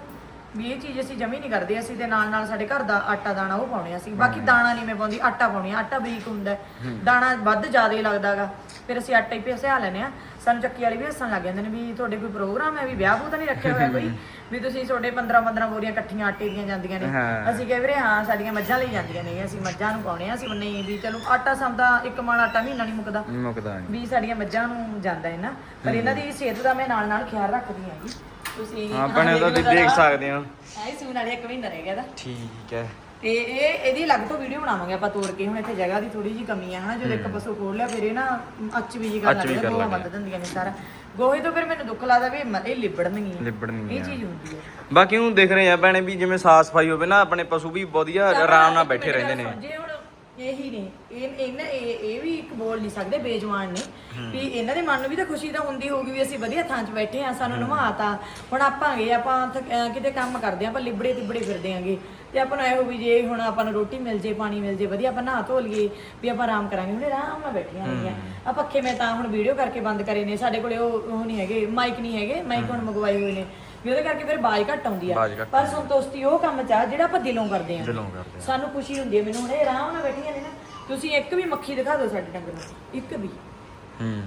ਵੀ ਇਹ ਚੀਜ਼ ਅਸੀਂ ਜਮੀ ਨਹੀਂ ਕਰਦੇ ਅਸੀਂ ਤੇ ਨਾਲ ਨਾਲ ਸਾਡੇ ਘਰ ਦਾ ਆਟਾ ਦਾਣਾ ਉਹ ਪਾਉਣੇ ਅਸੀਂ। ਬਾਕੀ ਦਾਣਾ ਨਹੀਂ ਮੈਂ ਪਾਉਂਦੀ ਆਟਾ ਪਾਉਣੀ ਆਟਾ ਬਰੀਕ ਹੁੰਦਾ। ਹੈ। ਦਾਣਾ ਵੱਧ ਜ਼ਿਆਦਾ ਹੀ ਲੱਗਦਾਗਾ। ਫਿਰ ਅਸੀਂ ਆਟਾ ਹੀ ਪਿਸਿਆ ਲੈਨੇ ਆ। ਸਾਨੂੰ ਚੱਕੀ ਵਾਲੀ ਵੀ ਹੱਸਣ ਲੱਗ ਜਾਂਦੇ ਨੇ ਵੀ ਤੁਹਾਡੇ ਕੋਈ ਪ੍ਰੋਗਰਾਮ ਹੈ ਵੀ ਵਿਆਹ ਬੂ ਤਾਂ ਨਹੀਂ ਰੱਖਿਆ ਹੋਇਆ ਕੋਈ? ਵੀ ਤੁਸੀਂ ਤੁਹਾਡੇ 15 15 ਬੋਰੀਆਂ ਇਕੱਠੀਆਂ ਆਟੇ ਦੀਆਂ ਜਾਂਦੀਆਂ ਨੇ। ਹਾਂ। ਅਸੀਂ ਕਹੇ ਵੀਰੇ ਹਾਂ ਸਾਡੀਆਂ ਮੱਝਾਂ ਲਈ ਜਾਂਦੀਆਂ ਨੇ ਅਸੀਂ ਮੱਝਾਂ ਨੂੰ ਪਾਉਣੇ ਆ ਅਸੀਂ ਨਹੀਂ ਵੀ ਚਲੋ ਆਟਾ ਸਮਦਾ ਇੱਕ ਮਣ ਆਟਾ ਮਹੀਨਾ ਨਹੀਂ ਮੁੱਕਦਾ। ਮੁੱਕਦਾ ਨਹੀਂ ਵੀ ਸਾਡੀਆਂ ਮੱਝਾਂ ਨੂੰ ਜਾਂਦਾ ਹੈ ਨਾ। ਪਰ ਇਹਨਾਂ ਦੀ ਸਿਹਤ ਦਾ ਮੈਂ ਨਾਲ ਨਾਲ ਖਿਆਲ ਰੱਖਦੀ ਹਾਂ ਜੀ। ਤੁਸੀਂ ਆਪਣੇ ਤੁਸੀਂ ਦੇਖ ਸਕਦੇ ਹੋ। ਐ ਸੂਣ ਵਾਲੇ ਇੱਕ ਮਹੀਨਾ ਰਹਿ ਗਿਆ ਦਾ ਠੀਕ ਹੈ। ਤੇ ਇਹ ਇਹਦੀ ਅਲੱਗ ਤੋਂ ਵੀਡੀਓ ਬਣਾਵਾਂਗੇ ਆਪਾਂ ਤੋੜ ਕੇ। ਹੁਣ ਇੱਥੇ ਜਗ੍ਹਾ ਦੀ ਥੋੜੀ ਜੀ ਕਮੀ ਆ ਹਨਾ ਜਦੋਂ ਇੱਕ ਪਸ਼ੂ ਖੋਲ ਲਿਆ ਫਿਰ ਇਹ ਨਾ ਅੱਚ ਵੀ ਜੀ ਕਰਨ ਅੱਚ ਵੀ ਲੱਗਦਾ ਗੋਹਾ ਵੱਧ ਦਿੰਦੀਆਂ ਨੇ ਸਾਰਾ। ਗੋਹੇ ਤੋਂ ਫਿਰ ਮੈਨੂੰ ਦੁੱਖ ਲੱਗਦਾ ਵੀ ਇਹ ਮ- ਇਹ ਲਿਬੜਨਗੀਆਂ। ਲਿਬੜਨੀ ਇਹ ਚੀਜ਼ ਹੁੰਦੀ ਹੈ ਬਾਕੀ ਉਹ ਦੇਖ ਰਹੇ ਆ ਭੈਣੇ ਵੀ ਜਿਵੇਂ ਸਾਫ਼ ਸਫ਼ਾਈ ਹੋਵੇ ਨਾ ਆਪਣੇ ਪਸ਼ੂ ਵੀ ਵਧੀਆ ਆਰਾਮ ਨਾਲ ਬੈਠੇ ਰਹਿੰਦੇ ਨੇ। ਜੇ ਹੁਣ ਇਹੀ ਨੇ ਇਹ ਇਹਨਾਂ ਇਹ ਇਹ ਵੀ ਇੱਕ ਬੋਲ ਨਹੀਂ ਸਕਦੇ ਬੇਜਵਾਨ ਨੇ। ਵੀ ਇਹਨਾਂ ਦੇ ਮਨ ਨੂੰ ਵੀ ਤਾਂ ਖੁਸ਼ੀ ਤਾਂ ਹੁੰਦੀ ਹੋਊਗੀ ਵੀ ਅਸੀਂ ਵਧੀਆ ਥਾਂ 'ਚ ਬੈਠੇ ਆ ਸਾਨੂੰ ਨਵਾਤਾ ਹੁਣ ਆਪਾਂ ਗਏ ਆਪਾਂ ਅਹ ਕਿਤੇ ਕੰਮ ਕਰਦੇ ਆ ਆਪਾਂ ਲਿਬੜੇ ਤਿਬੜੇ ਫਿਰਦੇ ਆਂਗੇ। ਤੇ ਆਪਾਂ ਨੂੰ ਇਹੋ ਵੀ ਜੇ ਹੁਣ ਆਪਾਂ ਨੂੰ ਰੋਟੀ ਮਿਲ ਜੇ ਪਾਣੀ ਮਿਲ ਜੇ ਵਧੀਆ ਆਪਾਂ ਨਹਾ ਧੋ ਲਈਏ ਵੀ ਆਪਾਂ ਆਰਾਮ ਕਰਾਂਗੇ। ਹੁਣ ਆਰਾਮ ਨਾਲ ਬੈਠੀਆਂ ਹੈਗੀਆਂ। ਆ ਪੱਖੇ ਮੈਂ ਤਾਂ ਹੁਣ ਵੀਡੀਓ ਕਰਕੇ ਬੰਦ ਕਰੇ ਨੇ। ਸਾਡੇ ਕੋਲੇ ਉਹ ਉਹ ਨਹੀਂ ਹੈਗੇ ਮਾਈਕ ਨਹੀਂ ਹੈਗੇ ਮਾਈਕ ਹੁਣ ਮੰਗਵਾਏ ਹੋਏ ਨੇ। ਵੀ ਉਹਦੇ ਕਰਕੇ ਫਿਰ ਬਾਜ ਘੱਟ ਆਉਂਦੀ ਆ। ਪਰ ਸੰਤੁਸ਼ਟੀ ਉਹ ਕੰਮ ਚ ਆ ਜਿਹੜਾ ਆਪਾਂ ਦਿਲੋਂ ਕਰਦੇ ਆ। ਦਿਲੋਂ ਕਰਦੇ ਸਾਨੂੰ ਖੁਸ਼ੀ ਹੁੰਦੀ ਹੈ ਮੈਨੂੰ ਹੁਣ ਇਹ ਆਰਾਮ ਨਾਲ ਬੈਠੀਆਂ ਨੇ ਨਾ ਤੁਸੀਂ ਇੱਕ ਵੀ ਮੱਖੀ ਦਿਖਾ ਦਿਓ ਸਾਡੇ ਡੰਗਰ ਨੂੰ। ਇੱਕ ਵੀ।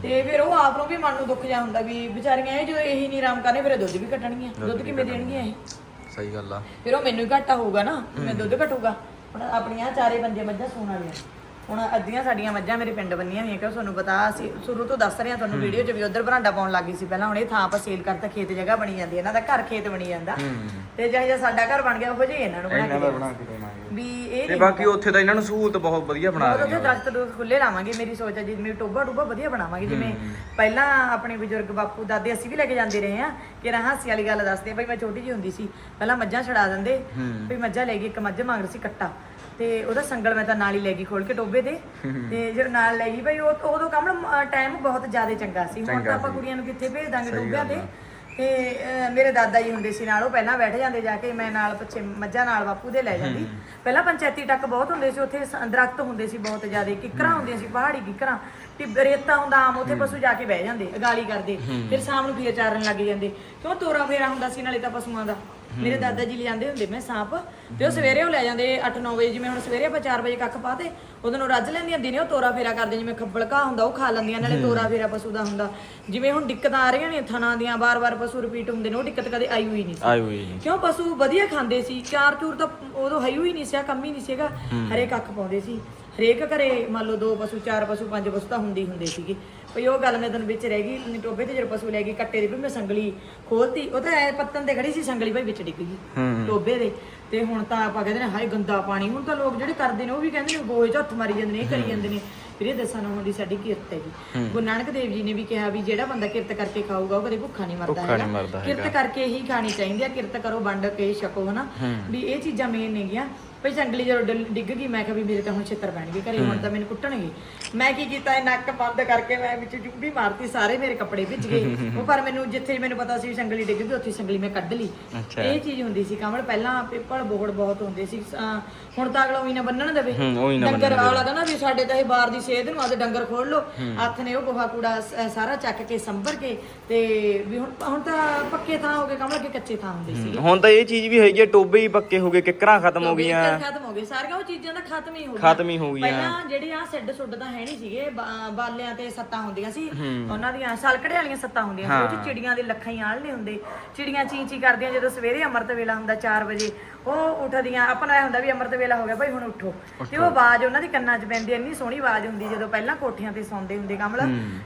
ਤੇ ਫਿਰ ਉਹ ਆਪ ਨੂੰ ਵੀ ਮਨ ਨੂੰ ਦੁੱਖ ਜਾ ਹੁੰਦਾ ਵੀ ਵਿਚਾਰੀਆਂ ਇਹ ਜਦੋਂ ਇਹੀ ਨਹੀਂ ਆਰਾਮ ਕਰਨੇ ਫਿਰ ਦੁੱਧ ਵੀ ਕੱਟਣਗੀਆਂ ਦੁੱਧ ਕਿਵੇਂ ਦੇਣਗੀਆਂ ਇਹ? ਸਹੀ ਗੱਲ ਆ। ਫਿਰ ਉਹ ਮੈਨੂੰ ਹੀ ਘਾਟਾ ਹੋਊਗਾ ਨਾ ਮੈਂ ਦੁੱਧ ਘਟੂਗਾ। ਹੁਣ ਆਪਣੀਆਂ ਚਾਰੇ ਬੰਦੇ ਮੱਝਾਂ ਸੂਣ ਵਾਲੀਆਂ। ਹੁਣ ਅੱਧੀਆਂ ਸਾਡੀਆਂ ਮੱਝਾਂ ਮੇਰੇ ਪਿੰਡ ਬੰਨੀਆਂ ਹੋਈਆਂ ਕਿਉਂ ਤੁਹਾਨੂੰ ਪਤਾ ਅਸੀਂ ਸ਼ੁਰੂ ਤੋਂ ਦੱਸ ਰਹੇ ਹਾਂ ਤੁਹਾਨੂੰ ਵੀਡੀਓ 'ਚ ਵੀ ਉਧਰ ਬਰਾਂਡਾ ਪਾਉਣ ਲੱਗੀ ਸੀ ਪਹਿਲਾਂ ਹੁਣ ਇਹ ਥਾਂ ਆਪਾਂ ਸੇਲ ਕਰਤਾ ਖੇਤ ਜਗ੍ਹਾ ਬਣੀ ਜਾਂਦੀ ਹੈ ਇਹਨਾਂ ਦਾ ਘਰ ਖੇਤ ਬਣੀ ਜਾਂਦਾ। ਤੇ ਜਿਹੋ ਜਿਹਾ ਸਾਡਾ ਘਰ ਬਣ ਗਿਆ ਉਹੋ ਜਿਹਾ ਇਹਨਾਂ ਨੂੰ ਬਣਾ ਇਹਨਾਂ ਕੇ ਦਾ ਦੇਣਾ। ਬਣਾ ਕੇ ਦੇਵਾਂਗੇ। ਵੀ ਇਹ ਤੇ ਬਾਕੀ ਉੱਥੇ ਤਾਂ ਇਹਨਾਂ ਨੂੰ ਸਹੂਲਤ ਬਹੁਤ ਵਧੀਆ ਬਣਾ ਬਹੁਤ ਦੇਣੀ ਦਰਖਤ ਖੁੱਲੇ ਲਾਵਾਂਗੇ ਮੇਰੀ ਸੋਚ ਹੈ ਜਿਵੇਂ ਟੋਬਾ ਟੋਬਾ ਵਧੀਆ ਬਣਾਵਾਂਗੇ ਜਿਵੇਂ ਪਹਿਲਾਂ ਆਪਣੇ ਬਜ਼ੁਰਗ ਬਾਪੂ ਦਾਦੇ ਅਸੀਂ ਵੀ ਲੈ ਕੇ ਜਾਂਦੇ ਰਹੇ ਆ ਕਿ ਹਾਸੀ ਵਾਲੀ ਗੱਲ ਦੱਸਦੇ ਬਈ ਮੈਂ ਛੋਟੀ ਜਿਹੀ ਹੁੰਦੀ ਸੀ ਪਹਿਲਾਂ ਮੱਝਾਂ ਛੜਾ ਦਿੰਦੇ ਵੀ ਮੱਝਾਂ ਲੈ ਗਈ ਇੱਕ ਮੱਝ ਮੰਗ ਰਹੀ ਸੀ ਕੱਟਾ। ਤੇ ਉਹਦਾ ਸੰਗਲ ਮੈਂ ਤਾਂ ਨਾਲ ਹੀ ਲੈ ਗਈ ਖੋਲ ਕੇ ਟੋਬੇ ਤੇ ਤੇ ਜਦੋਂ ਨਾਲ ਲੈ ਗਈ ਬਈ ਉਹ ਉਦੋਂ ਕੰਮ ਟਾਈਮ ਬਹੁਤ ਜ਼ਿਆਦਾ ਚੰਗਾ ਸੀ। ਹੁਣ ਤਾਂ ਆਪਾਂ ਕੁੜੀਆਂ ਨੂੰ ਕਿੱਥੇ ਭੇਜ ਦਾਂਗੇ ਟੋਬਿਆਂ ਤੇ। ਤੇ ਮੇਰੇ ਦਾਦਾ ਜੀ ਹੁੰਦੇ ਸੀ ਨਾਲ ਉਹ ਪਹਿਲਾਂ ਬੈਠ ਜਾਂਦੇ ਜਾ ਕੇ ਮੈਂ ਨਾਲ ਪਿੱਛੇ ਮੱਝਾਂ ਨਾਲ ਬਾਪੂ ਦੇ ਲੈ ਜਾਂਦੀ। ਪਹਿਲਾਂ ਪੰਚਾਇਤੀ ਟੱਕ ਬਹੁਤ ਹੁੰਦੇ ਸੀ ਉੱਥੇ ਦਰਖਤ ਹੁੰਦੇ ਸੀ ਬਹੁਤ ਜ਼ਿਆਦਾ। ਕਿੱਕਰਾਂ ਹੁੰਦੀਆਂ ਸੀ ਪਹਾੜੀ ਕਿੱਕਰਾਂ। ਟਿੱਬ ਰੇਤਾ ਹੁੰਦਾ ਆਮ ਉੱਥੇ ਪਸ਼ੂ ਜਾ ਕੇ ਬਹਿ ਜਾਂਦੇ ਅਗਾਲੀ ਕਰਦੇ। ਫਿਰ ਸ਼ਾਮ ਨੂੰ ਫੇਰ ਚਾਰਨ ਲੱਗ ਜਾਂਦੇ। ਕਿਉਂ ਤੋਰਾ ਫੇਰਾ ਹੁੰਦਾ ਸੀ ਨਾਲੇ ਤਾਂ ਪਸ਼ੂਆਂ ਦਾ। ਮੇਰੇ ਦਾਦਾ ਜੀ ਲਿਆਂਦੇ ਹੁੰਦੇ ਮੈਂ ਸਾਂਪ ਤੇ ਉਹ ਸਵੇਰੇ ਉਹ ਲੈ ਜਾਂਦੇ 8-9 ਵਜੇ ਜਿਵੇਂ ਹੁਣ ਸਵੇਰੇ ਆਪਾਂ 4 ਵਜੇ ਕੱਖ ਪਾਤੇ ਉਦੋਂ ਨੂੰ ਰੱਜ ਲੈਂਦੀਆਂ ਦਿਨੇ ਉਹ ਤੋਰਾ ਫੇਰਾ ਕਰਦੇ ਜਿਵੇਂ ਖੱਬਲ ਘਾਹ ਹੁੰਦਾ ਉਹ ਖਾ ਲੈਂਦੀਆਂ ਨਾਲੇ ਤੋਰਾ ਫੇਰਾ ਪਸ਼ੂ ਦਾ ਹੁੰਦਾ। ਜਿਵੇਂ ਹੁਣ ਦਿੱਕਤਾਂ ਆ ਰਹੀਆਂ ਨੇ ਥਣਾ ਦੀਆਂ ਬਾਰ-ਬਾਰ ਪਸ਼ੂ ਰਿਪੀਟ ਹੁੰਦੇ ਨੇ ਉਹ ਦਿੱਕਤ ਕਦੇ ਆਈ ਹੋਈ ਨਹੀਂ ਸੀ। ਆਈ ਹੋਈ ਜੀ ਕਿਉਂ? ਪਸ਼ੂ ਵਧੀਆ ਖਾਂਦੇ ਸੀ ਚਾਰ ਚੂਰ ਤਾਂ ਉਦੋਂ ਹੈ ਹੀ ਨਹੀਂ ਸੀ ਕੰਮ ਹੀ ਨਹੀਂ ਸੀਗਾ। ਹਰੇ ਕੱਖ ਪਾਉਂਦੇ ਸੀ। ਹਰੇਕ ਘਰੇ ਮੰਨ ਲਓ ਦੋ ਪਸ਼ੂ ਚਾਰ ਪਸ਼ੂ ਪੰਜ ਪਸ਼ੂ ਤਾਂ ਹੁੰਦੇ ਹੀ ਹੁੰਦੇ ਸੀਗੇ। ਭਈ ਉਹ ਗੱਲ ਮੈਂ ਤੁਹਾਨੂੰ ਵਿੱਚ ਰਹਿ ਗਈ ਨੀ ਟੋਬੇ ਤੇ ਜਦੋਂ ਪਸ਼ੂ ਲੈ ਗਈ ਕੱਟੇ ਦੀ ਵੀ ਮੈਂ ਸੰਗਲੀ ਖੋਲਤੀ। ਉਹ ਤਾਂ ਐ ਪੱਤਨ ਤੇ ਖੜੀ ਸੀ ਸੰਗਲੀ ਭਾਈ ਵਿੱਚ ਡਿੱਗ ਗਈ ਟੋਬੇ ਦੇ। ਤੇ ਹੁਣ ਤਾਂ ਆਪਾਂ ਕਹਿੰਦੇ ਨੇ ਹਾਏ ਗੰਦਾ ਪਾਣੀ। ਹੁਣ ਤਾਂ ਲੋਕ ਜਿਹੜੇ ਕਰਦੇ ਨੇ ਉਹ ਵੀ ਕਹਿੰਦੇ ਨੇ ਗੋਹੇ 'ਚ ਹੱਥ ਮਾਰੀ ਜਾਂਦੇ ਨੇ ਇਹ ਕਰੀ ਜਾਂਦੇ ਨੇ। ਫਿਰ ਇਹ ਦੱਸਾਂ ਨੂੰ ਹੁੰਦੀ ਸਾਡੀ ਕਿਰਤ ਹੈਗੀ ਗੁਰੂ ਨਾਨਕ ਦੇਵ ਜੀ ਨੇ ਵੀ ਕਿਹਾ ਵੀ ਜਿਹੜਾ ਬੰਦਾ ਕਿਰਤ ਕਰਕੇ ਖਾਊਗਾ ਉਹ ਕਦੇ ਭੁੱਖਾ ਨਹੀਂ ਮਰਦਾ ਮਰਦਾ ਕਿਰਤ ਕਰਕੇ ਹੀ ਖਾਣੀ ਚਾਹੀਦੀ ਆ ਕਿਰਤ ਕਰੋ ਵੰਡ ਕੇ ਛਕੋ ਹਨਾ। ਵੀ ਇਹ ਚੀਜ਼ਾਂ ਮੇਨ ਨੇਗੀਆਂ। ਭਈ ਜੰਗਲੀ ਜਦੋਂ ਡਿੱਲ- ਡਿੱਗ ਗਈ ਮੈਂ ਕਿਹਾ ਵੀ ਮੇਰੇ ਤਾਂ ਹੁਣ ਛਿੱਤਰ ਪੈਣਗੇ ਘਰੇ ਹੁਣ ਤਾਂ ਮੈਨੂੰ ਕੁੱਟਣਗੇ। ਮੈਂ ਕੀ ਕੀਤਾ ਇਹ ਨੱਕ ਬੰਦ ਕਰਕੇ ਮੈਂ ਵਿੱਚ ਜੁੰਬੀ ਮਾਰਤੀ ਸਾਰੇ ਮੇਰੇ ਕੱਪੜੇ ਭਿੱਜ ਗਏ। [LAUGHS] ਉਹ ਪਰ ਮੈਨੂੰ ਜਿੱਥੇ ਮੈਨੂੰ ਪਤਾ ਸੀ ਵੀ ਸੰਗਲੀ ਡਿੱਗ ਗਈ ਉੱਥੇ ਸੰਗਲੀ ਮੈਂ ਕੱਢ ਲਈ। ਅੱਛਾ। ਇਹ ਚੀਜ਼ ਹੁੰਦੀ ਸੀ ਕਮਲ ਪਹਿਲਾਂ ਪੇਪਲ ਬੋੜ ਬਹੁਤ ਹੁੰਦੇ ਸੀ। ਅਹ ਹੁਣ ਤਾਂ ਅਗਲਾ ਉਹੀ ਨਾ ਬੰਨਣ ਦੇਵੇ। ਹੂੰ ਉਹੀ ਨਾ ਡੰਗਰ ਵਾਲਾ ਕਹਿੰਦਾ ਵੀ ਸਾਡੇ ਤਾਂ ਇਹ ਬਾਰ ਦੀ ਸੇਧ ਨੂੰ ਆਦੇ ਡੰਗਰ ਖੋਲ ਲੋ ਹੱਥ ਨੇ ਉਹ ਗੋਹਾ ਕੂੜਾ ਸ- ਸਾਰਾ ਚੱਕ ਕੇ ਸੰਭਰ ਕੇ ਤੇ ਵੀ ਹੁਣ ਹੁਣ ਤਾਂ ਪੱਕੇ ਥਾਂ ਹੋ ਗਏ ਕਮਲ ਅੱਗੇ ਕੱਚੇ ਥਾਂ ਹੁੰਦੇ ਸੀ ਹੁਣ ਤਾਂ ਇਹ ਚੀਜ਼ ਵੀ ਹੈਗੀ ਹੈ ਟੋਬੇ ਹੀ ਪੱਕੇ ਹੋ ਗਏ ਕਿੱਕਰਾਂ ਖਤਮ ਹੋ ਗਈਆਂ। ਖਤਮ ਹੋ ਗਏ ਸਾਰੀਆਂ ਉਹ ਚੀਜ਼ਾਂ ਤਾਂ ਖਤਮ ਹੀ ਹੋ ਗਈਆਂ। ਖਤਮ ਹੀ ਹੋ ਗਈਆਂ। ਪਹਿਲਾਂ ਜਿਹੜੇ ਆ ਸਿੱਡ ਸੁੱਡ ਤਾਂ ਹੈ ਨਹੀਂ ਸੀਗੇ। ਬਾ- ਬਾਲਿਆਂ ਤੇ ਸੱਤਾਂ ਹੁੰਦੀਆਂ ਸੀ। ਉਹਨਾਂ ਦੀਆਂ ਸਲਕੜੇ ਵਾਲੀਆਂ ਸੱਤਾਂ ਹੁੰਦੀਆਂ ਸੀ। ਉਹ 'ਚ ਚਿੜੀਆਂ ਦੇ ਲੱਖਾਂ ਹੀ ਆਲਣੇ ਹੁੰਦੇ। ਚਿੜੀਆਂ ਚੀਂ ਚੀਂ ਕਰਦੀਆਂ। ਜਦੋਂ ਸਵੇਰੇ ਅੰਮ੍ਰਿਤ ਵੇਲਾ ਹੁੰਦਾ 4 ਵਜੇ ਉਹ ਉੱਠਦੀਆਂ। ਆਪਾਂ ਨੂੰ ਇਹ ਹੁੰਦਾ ਵੀ ਅੰਮ੍ਰਿਤ ਵੇਲਾ ਹੋ ਗਿਆ। ਭਾਈ ਹੁਣ ਉੱਠੋ। ਤੇ ਉਹ ਆਵਾਜ਼ ਉਹਨਾਂ ਦੀ ਕੰਨਾਂ 'ਚ ਪੈਂਦੀ। ਇੰਨੀ ਸੋਹਣੀ ਆਵਾਜ਼ ਹੁੰਦੀ ਜਦੋਂ ਪਹਿਲਾਂ ਕੋਠੀਆਂ ਤੇ ਸੌਂਦੇ ਹੁੰਦੇ ਕਮਲ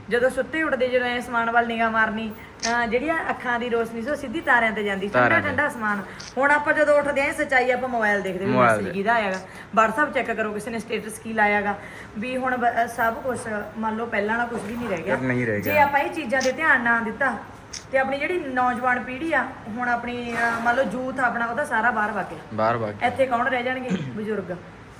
ਜਦੋਂ ਸੁੱਤੇ ਉੱਠਦੇ ਜਦੋਂ ਐ ਸਮਾਨ ਵੱਲ ਨਿਗਾਹ ਮਾਰਨੀ ਅਹ ਜਿਹੜੀਆਂ ਅੱਖਾਂ ਦੀ ਰੋਸ਼ਨੀ ਸੀ ਉਹ ਸਿੱਧੀ ਤਾਰਿਆਂ ਤੇ ਜਾਂਦੀ। ਠੰਡਾ। ਠੰਡਾ ਅਸਮਾਨ ਹੁਣ ਆਪਾਂ ਜਦੋਂ ਉੱਠਦੇ ਆਂ ਸੱਚਾਈ ਆਪਾਂ ਮੋਬਾਈਲ ਦੇਖਦੇ ਵੀ ਮੈਸੇਜ ਕਿਹਦਾ ਆਇਆਗਾ WhatsApp ਚੈੱਕ ਕਰੋ ਕਿਸੇ ਨੇ ਸਟੇਟਸ ਕੀ ਲਾਇਆਗਾ ਵੀ ਹੁਣ ਬ- ਸਭ ਕੁਝ ਮੰਨ ਲਓ ਪਹਿਲਾਂ ਵਾਲਾ ਕੁਝ ਵੀ ਨਹੀਂ ਰਹਿ ਗਿਆ। ਯਾਰ ਨਹੀਂ ਰਹਿ ਜੇ ਗਿਆ। ਆਪਾਂ ਇਹ ਚੀਜ਼ਾਂ ਦੇ ਧਿਆਨ ਨਾ ਦਿੱਤਾ ਤੇ ਆਪਣੀ ਜਿਹੜੀ ਨੌਜਵਾਨ ਪੀੜ੍ਹੀ ਆ ਹੁਣ ਆਪਣੀ ਅਹ ਮੰਨ ਲਓ ਯੂਥ ਆਪਣਾ ਉਹਦਾ ਸਾਰਾ ਬਾਹਰ ਵਗ ਗਿਆ। ਬਾਹਰ ਬਾਗ ਇੱਥੇ ਕੌਣ ਰਹਿ ਜਾਣਗੇ? ਬਜ਼ੁਰਗ।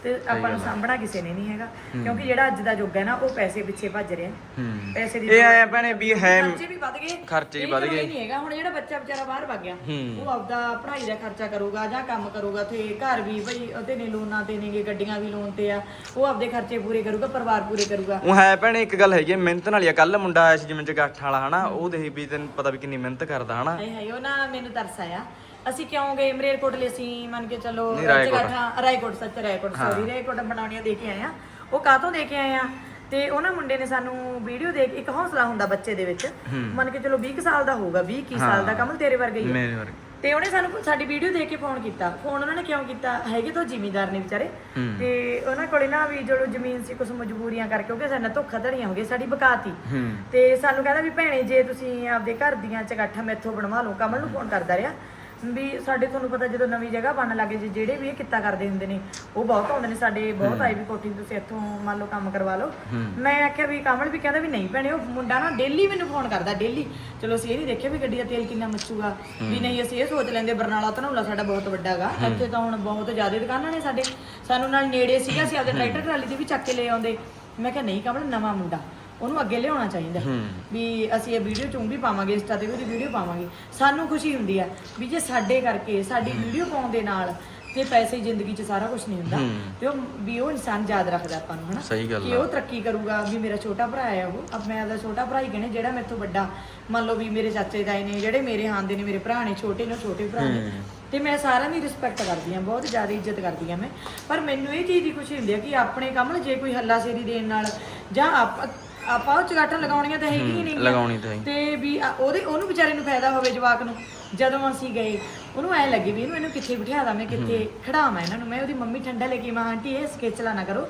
ਤੇ ਆਪਾਂ ਨੂੰ ਸਾਂਭਣਾ ਕਿਸੇ ਨੇ ਨਹੀਂ ਹੈਗਾ। ਕਿਉਂਕਿ ਜਿਹੜਾ ਅੱਜ ਦਾ ਯੁੱਗ ਹੈ ਨਾ ਉਹ ਪੈਸੇ ਪਿੱਛੇ ਭੱਜ ਰਿਹਾ। ਹੂੰ। ਪੈਸੇ ਦੀ ਇਹ ਆਇਆ ਭੈਣੇ ਵੀ ਹੈ ਖਰਚੇ ਵੀ ਵੱਧ ਗਏ। ਖਰਚੇ ਵੀ ਵੱਧ ਗਏ। ਨਹੀਂ ਹੈਗਾ। ਹੁਣ ਜਿਹੜਾ ਬੱਚਾ ਵਿਚਾਰਾ ਬਾਹਰ ਵਗ ਗਿਆ ਹੂੰ। ਉਹ ਆਪਦਾ ਪੜ੍ਹਾਈ ਦਾ ਖਰਚਾ ਕਰੂਗਾ ਜਾਂ ਕੰਮ ਕਰੂਗਾ ਤੇ ਘਰ ਵੀ ਭਈ ਉਹਦੇ ਨੇ ਲੋਨਾਂ ਤੇ ਨੇਗੇ ਗੱਡੀਆਂ ਵੀ ਲੋਨ ਤੇ ਆ ਉਹ ਆਪਦੇ ਖਰਚੇ ਪੂਰੇ ਕਰੂਗਾ ਪਰਿਵਾਰ ਪੂਰੇ ਕਰੂਗਾ। ਉਹ ਹੈ ਭੈਣੇ ਇੱਕ ਗੱਲ ਹੈਗੀ ਮਿਹਨਤ ਨਾਲ ਹੀ ਕੱਲ ਮੁੰਡਾ ਆਇਆ ਸੀ ਜਿਵੇਂ ਜਗਾਠ ਵਾਲਾ ਹਨਾ ਉਹ ਦੇਖ ਵੀ ਤੈਨੂੰ ਪਤਾ ਵੀ ਕਿੰਨੀ ਮਿਹਨਤ ਕਰਦਾ ਹਨਾ। ਹਾਏ ਹਾਏ ਉਹ ਨਾ ਮੈਨੂੰ ਤਰਸ ਆਇਆ। ਅਸੀਂ ਕਿਉਂ ਗਏ? ਮਰੇਲਕੋਟਲੇ ਅਸੀਂ ਮੰਨ ਕੇ ਚੱਲੋ ਨਹੀਂ, ਰਾਏਕੋਟ। ਜਗਾਠਾਂ- ਰਾਏਕੋਟ ਸੱਚ ਰਾਏਕੋਟ ਸੌਰੀ ਰਾਏਕੋਟ ਬਣਾਉਣੀਆਂ ਦੇ ਕੇ ਆਏ ਆ। ਉਹ ਕਾਹਤੋਂ ਦੇ ਕੇ ਆਏ ਆ? ਤੇ ਉਹਨਾਂ ਮੁੰਡੇ ਨੇ ਸਾਨੂੰ ਵੀਡੀਓ ਦੇਖ ਇੱਕ ਹੌਸਲਾ ਹੁੰਦਾ ਬੱਚੇ ਦੇ ਵਿੱਚ ਮੰਨ ਕੇ ਚਲੋ 20 ਕੁ ਸਾਲ ਦਾ ਹੋਊਗਾ 20 21 ਸਾਲ ਦਾ ਕਮਲ ਤੇਰੇ ਵਰਗਾ ਹੀ ਆ। ਮੇਰੇ ਵਰਗੇ। ਤੇ ਉਹਨੇ ਸਾਨੂੰ ਸਾਡੀ ਵੀਡੀਓ ਦੇਖ ਕੇ ਫੋਨ ਕੀਤਾ। ਫੋਨ ਉਹਨਾਂ ਨੇ ਕਿਉਂ ਕੀਤਾ? ਹੈਗੇ ਤਾਂ ਜ਼ਿਮੀਂਦਾਰ ਨੇ ਵਿਚਾਰੇ। ਤੇ ਉਹਨਾਂ ਕੋਲੇ ਨਾ ਵੀ ਜਦੋਂ ਜ਼ਮੀਨ ਸੀ ਕੁਝ ਮਜਬੂਰੀਆਂ ਕਰਕੇ ਕਿਉਂਕਿ ਸਾਡੇ ਨਾਲ ਧੋਖਾ ਧੜੀਆਂ ਹੋ ਗਈ ਸਾਡੀ ਬਕਾਤੀ। ਹੂੰ। ਤੇ ਸਾਨੂੰ ਕਹਿੰਦਾ ਵੀ ਭੈਣੇ ਜੇ ਤੁਸੀਂ ਆਪਦੇ ਘਰ ਦੀਆਂ ਚਗਾਠਾਂ ਮੈਥੋਂ ਬਣਵਾ ਲਓ। ਕਮਲ ਨੂੰ ਫੋਨ ਕਰਦਾ ਰਿਹਾ। ਵੀ ਸਾਡੇ ਤੁਹਾਨੂੰ ਪਤਾ ਜਦੋਂ ਨਵੀਂ ਜਗ੍ਹਾ ਬਣਨ ਲੱਗੇ ਜੇ ਜਿਹੜੇ ਵੀ ਇਹ ਕਿੱਤਾ ਕਰਦੇ ਹੁੰਦੇ ਨੇ ਉਹ ਬਹੁਤ ਆਉਂਦੇ ਨੇ ਸਾਡੇ ਬਹੁਤ ਆਈ ਵੀ ਕੋਠੀ ਤੁਸੀਂ ਇੱਥੋਂ ਮੰਨ ਲਓ ਕੰਮ ਕਰਵਾ ਲਓ। ਮੈਂ ਆਖਿਆ ਵੀ ਕਮਲ ਵੀ ਕਹਿੰਦਾ ਵੀ ਨਹੀਂ ਭੈਣੇ ਉਹ ਮੁੰਡਾ ਨਾ ਡੇਲੀ ਮੈਨੂੰ ਫੋਨ ਕਰਦਾ ਡੇਲੀ ਚਲੋ ਅਸੀਂ ਇਹ ਨਹੀਂ ਦੇਖਿਆ ਵੀ ਗੱਡੀ ਦਾ ਤੇਲ ਕਿੰਨਾ ਮੱਚੂਗਾ ਵੀ ਨਹੀਂ ਅਸੀਂ ਇਹ ਸੋਚ ਲੈਂਦੇ ਬਰਨਾਲਾ ਧਨੌਲਾ ਸਾਡਾ ਬਹੁਤ ਵੱਡਾ ਹੈਗਾ ਇੱਥੇ ਤਾਂ ਹੁਣ ਬਹੁਤ ਜ਼ਿਆਦਾ ਦੁਕਾਨਾਂ ਨੇ ਸਾਡੇ। ਸਾਨੂੰ ਨਾਲ ਨੇੜੇ ਸੀਗਾ ਅਸੀਂ ਆਪਦੇ ਟਰੈਕਟਰ ਟਰਾਲੀ ਤੇ ਵੀ ਚੱਕ ਕੇ ਲੈ ਆਉਂਦੇ। ਮੈਂ ਕਿਹਾ ਨਹੀਂ ਕਮਲ ਨਵਾਂ ਮੁੰਡਾ। ਉਹਨੂੰ ਅੱਗੇ ਲਿਆਉਣਾ ਚਾਹੀਦਾ। ਵੀ ਅਸੀਂ ਇਹ ਵੀਡੀਓ ਚੋਂ ਵੀ ਪਾਵਾਂਗੇ ਇੰਸਟਾ ਤੇ ਵੀ ਵੀਡੀਓ ਪਾਵਾਂਗੇ। ਸਾਨੂੰ ਖੁਸ਼ੀ ਹੁੰਦੀ ਆ ਵੀ ਜੇ ਸਾਡੇ ਕਰਕੇ ਸਾਡੀ ਵੀਡੀਓ ਪਾਉਣ ਦੇ ਨਾਲ ਤੇ ਪੈਸੇ ਜ਼ਿੰਦਗੀ 'ਚ ਸਾਰਾ ਕੁਝ ਨਹੀਂ ਹੁੰਦਾ ਤੇ ਉਹ ਵੀ ਉਹ ਇਨਸਾਨ ਯਾਦ ਰੱਖਦਾ ਆਪਾਂ ਨੂੰ ਹਨਾ? ਕਿ ਉਹ ਤਰੱਕੀ ਕਰੂਗਾ ਵੀ ਮੇਰਾ ਛੋਟਾ ਭਰਾ ਹੈ ਉਹ। ਅਬ ਮੈਂ ਆਪਦਾ ਛੋਟਾ ਭਰਾ ਹੀ ਕਹਿੰਦੇ ਜਿਹੜਾ ਮੇਰੇ ਤੋਂ ਵੱਡਾ ਮੰਨ ਲਓ ਵੀ ਮੇਰੇ ਚਾਚੇ ਤਾਏ ਨੇ ਜਿਹੜੇ ਮੇਰੇ ਹਾਂ ਦੇ ਨੇ ਮੇਰੇ ਭਰਾ ਨੇ ਛੋਟੇ ਨੇ ਛੋਟੇ ਭਰਾ ਨੇ। ਤੇ ਮੈਂ ਸਾਰਿਆਂ ਦੀ ਰਿਸਪੈਕਟ ਕਰਦੀ ਆ ਬਹੁਤ ਜ਼ਿਆਦਾ ਇੱਜ਼ਤ ਕਰਦੀ ਆ ਮੈਂ। ਪਰ ਮੈਨੂੰ ਇਹ ਚੀਜ਼ ਦੀ ਖੁਸ਼ੀ ਹੁੰਦੀ ਆ ਕਿ ਆਪਣੇ ਕੰਮ ਜੇ ਕੋਈ ਹੱਲਾਸ਼ੇਰੀ ਦੇਣ ਨਾਲ ਜਾਂ ਆਪ ਉਹ ਚਗਾਟਾਂ ਲਗਾਉਣੀਆਂ ਤਾਂ ਹੈਗੀ ਹੀ ਨਹੀਂ ਲਗਾਉਣੀ ਤਾਂ ਹੈ। ਤੇ ਵੀ ਆ- ਉਹਦੇ ਉਹਨੂੰ ਵਿਚਾਰੇ ਨੂੰ ਫਾਇਦਾ ਹੋਵੇ ਜਵਾਕ ਨੂੰ। ਜਦੋਂ ਅਸੀਂ ਗਏ ਉਹਨੂੰ ਐ ਲੱਗੇ ਵੀ ਇਹਨੂੰ ਇਹਨੂੰ ਕਿੱਥੇ ਬਿਠਾਦਾ ਮੈਂ ਕਿੱਥੇ ਖੜਾਵਾਂ ਇਹਨਾਂ ਨੂੰ। ਮੈਂ ਉਹਦੀ ਮੰਮੀ ਠੰਡਾ ਲੈ ਕੇ ਮਾਂ ਆਂਟੀ ਇਹ ਸਕੇਚਲਾ ਨਾ ਕਰੋ।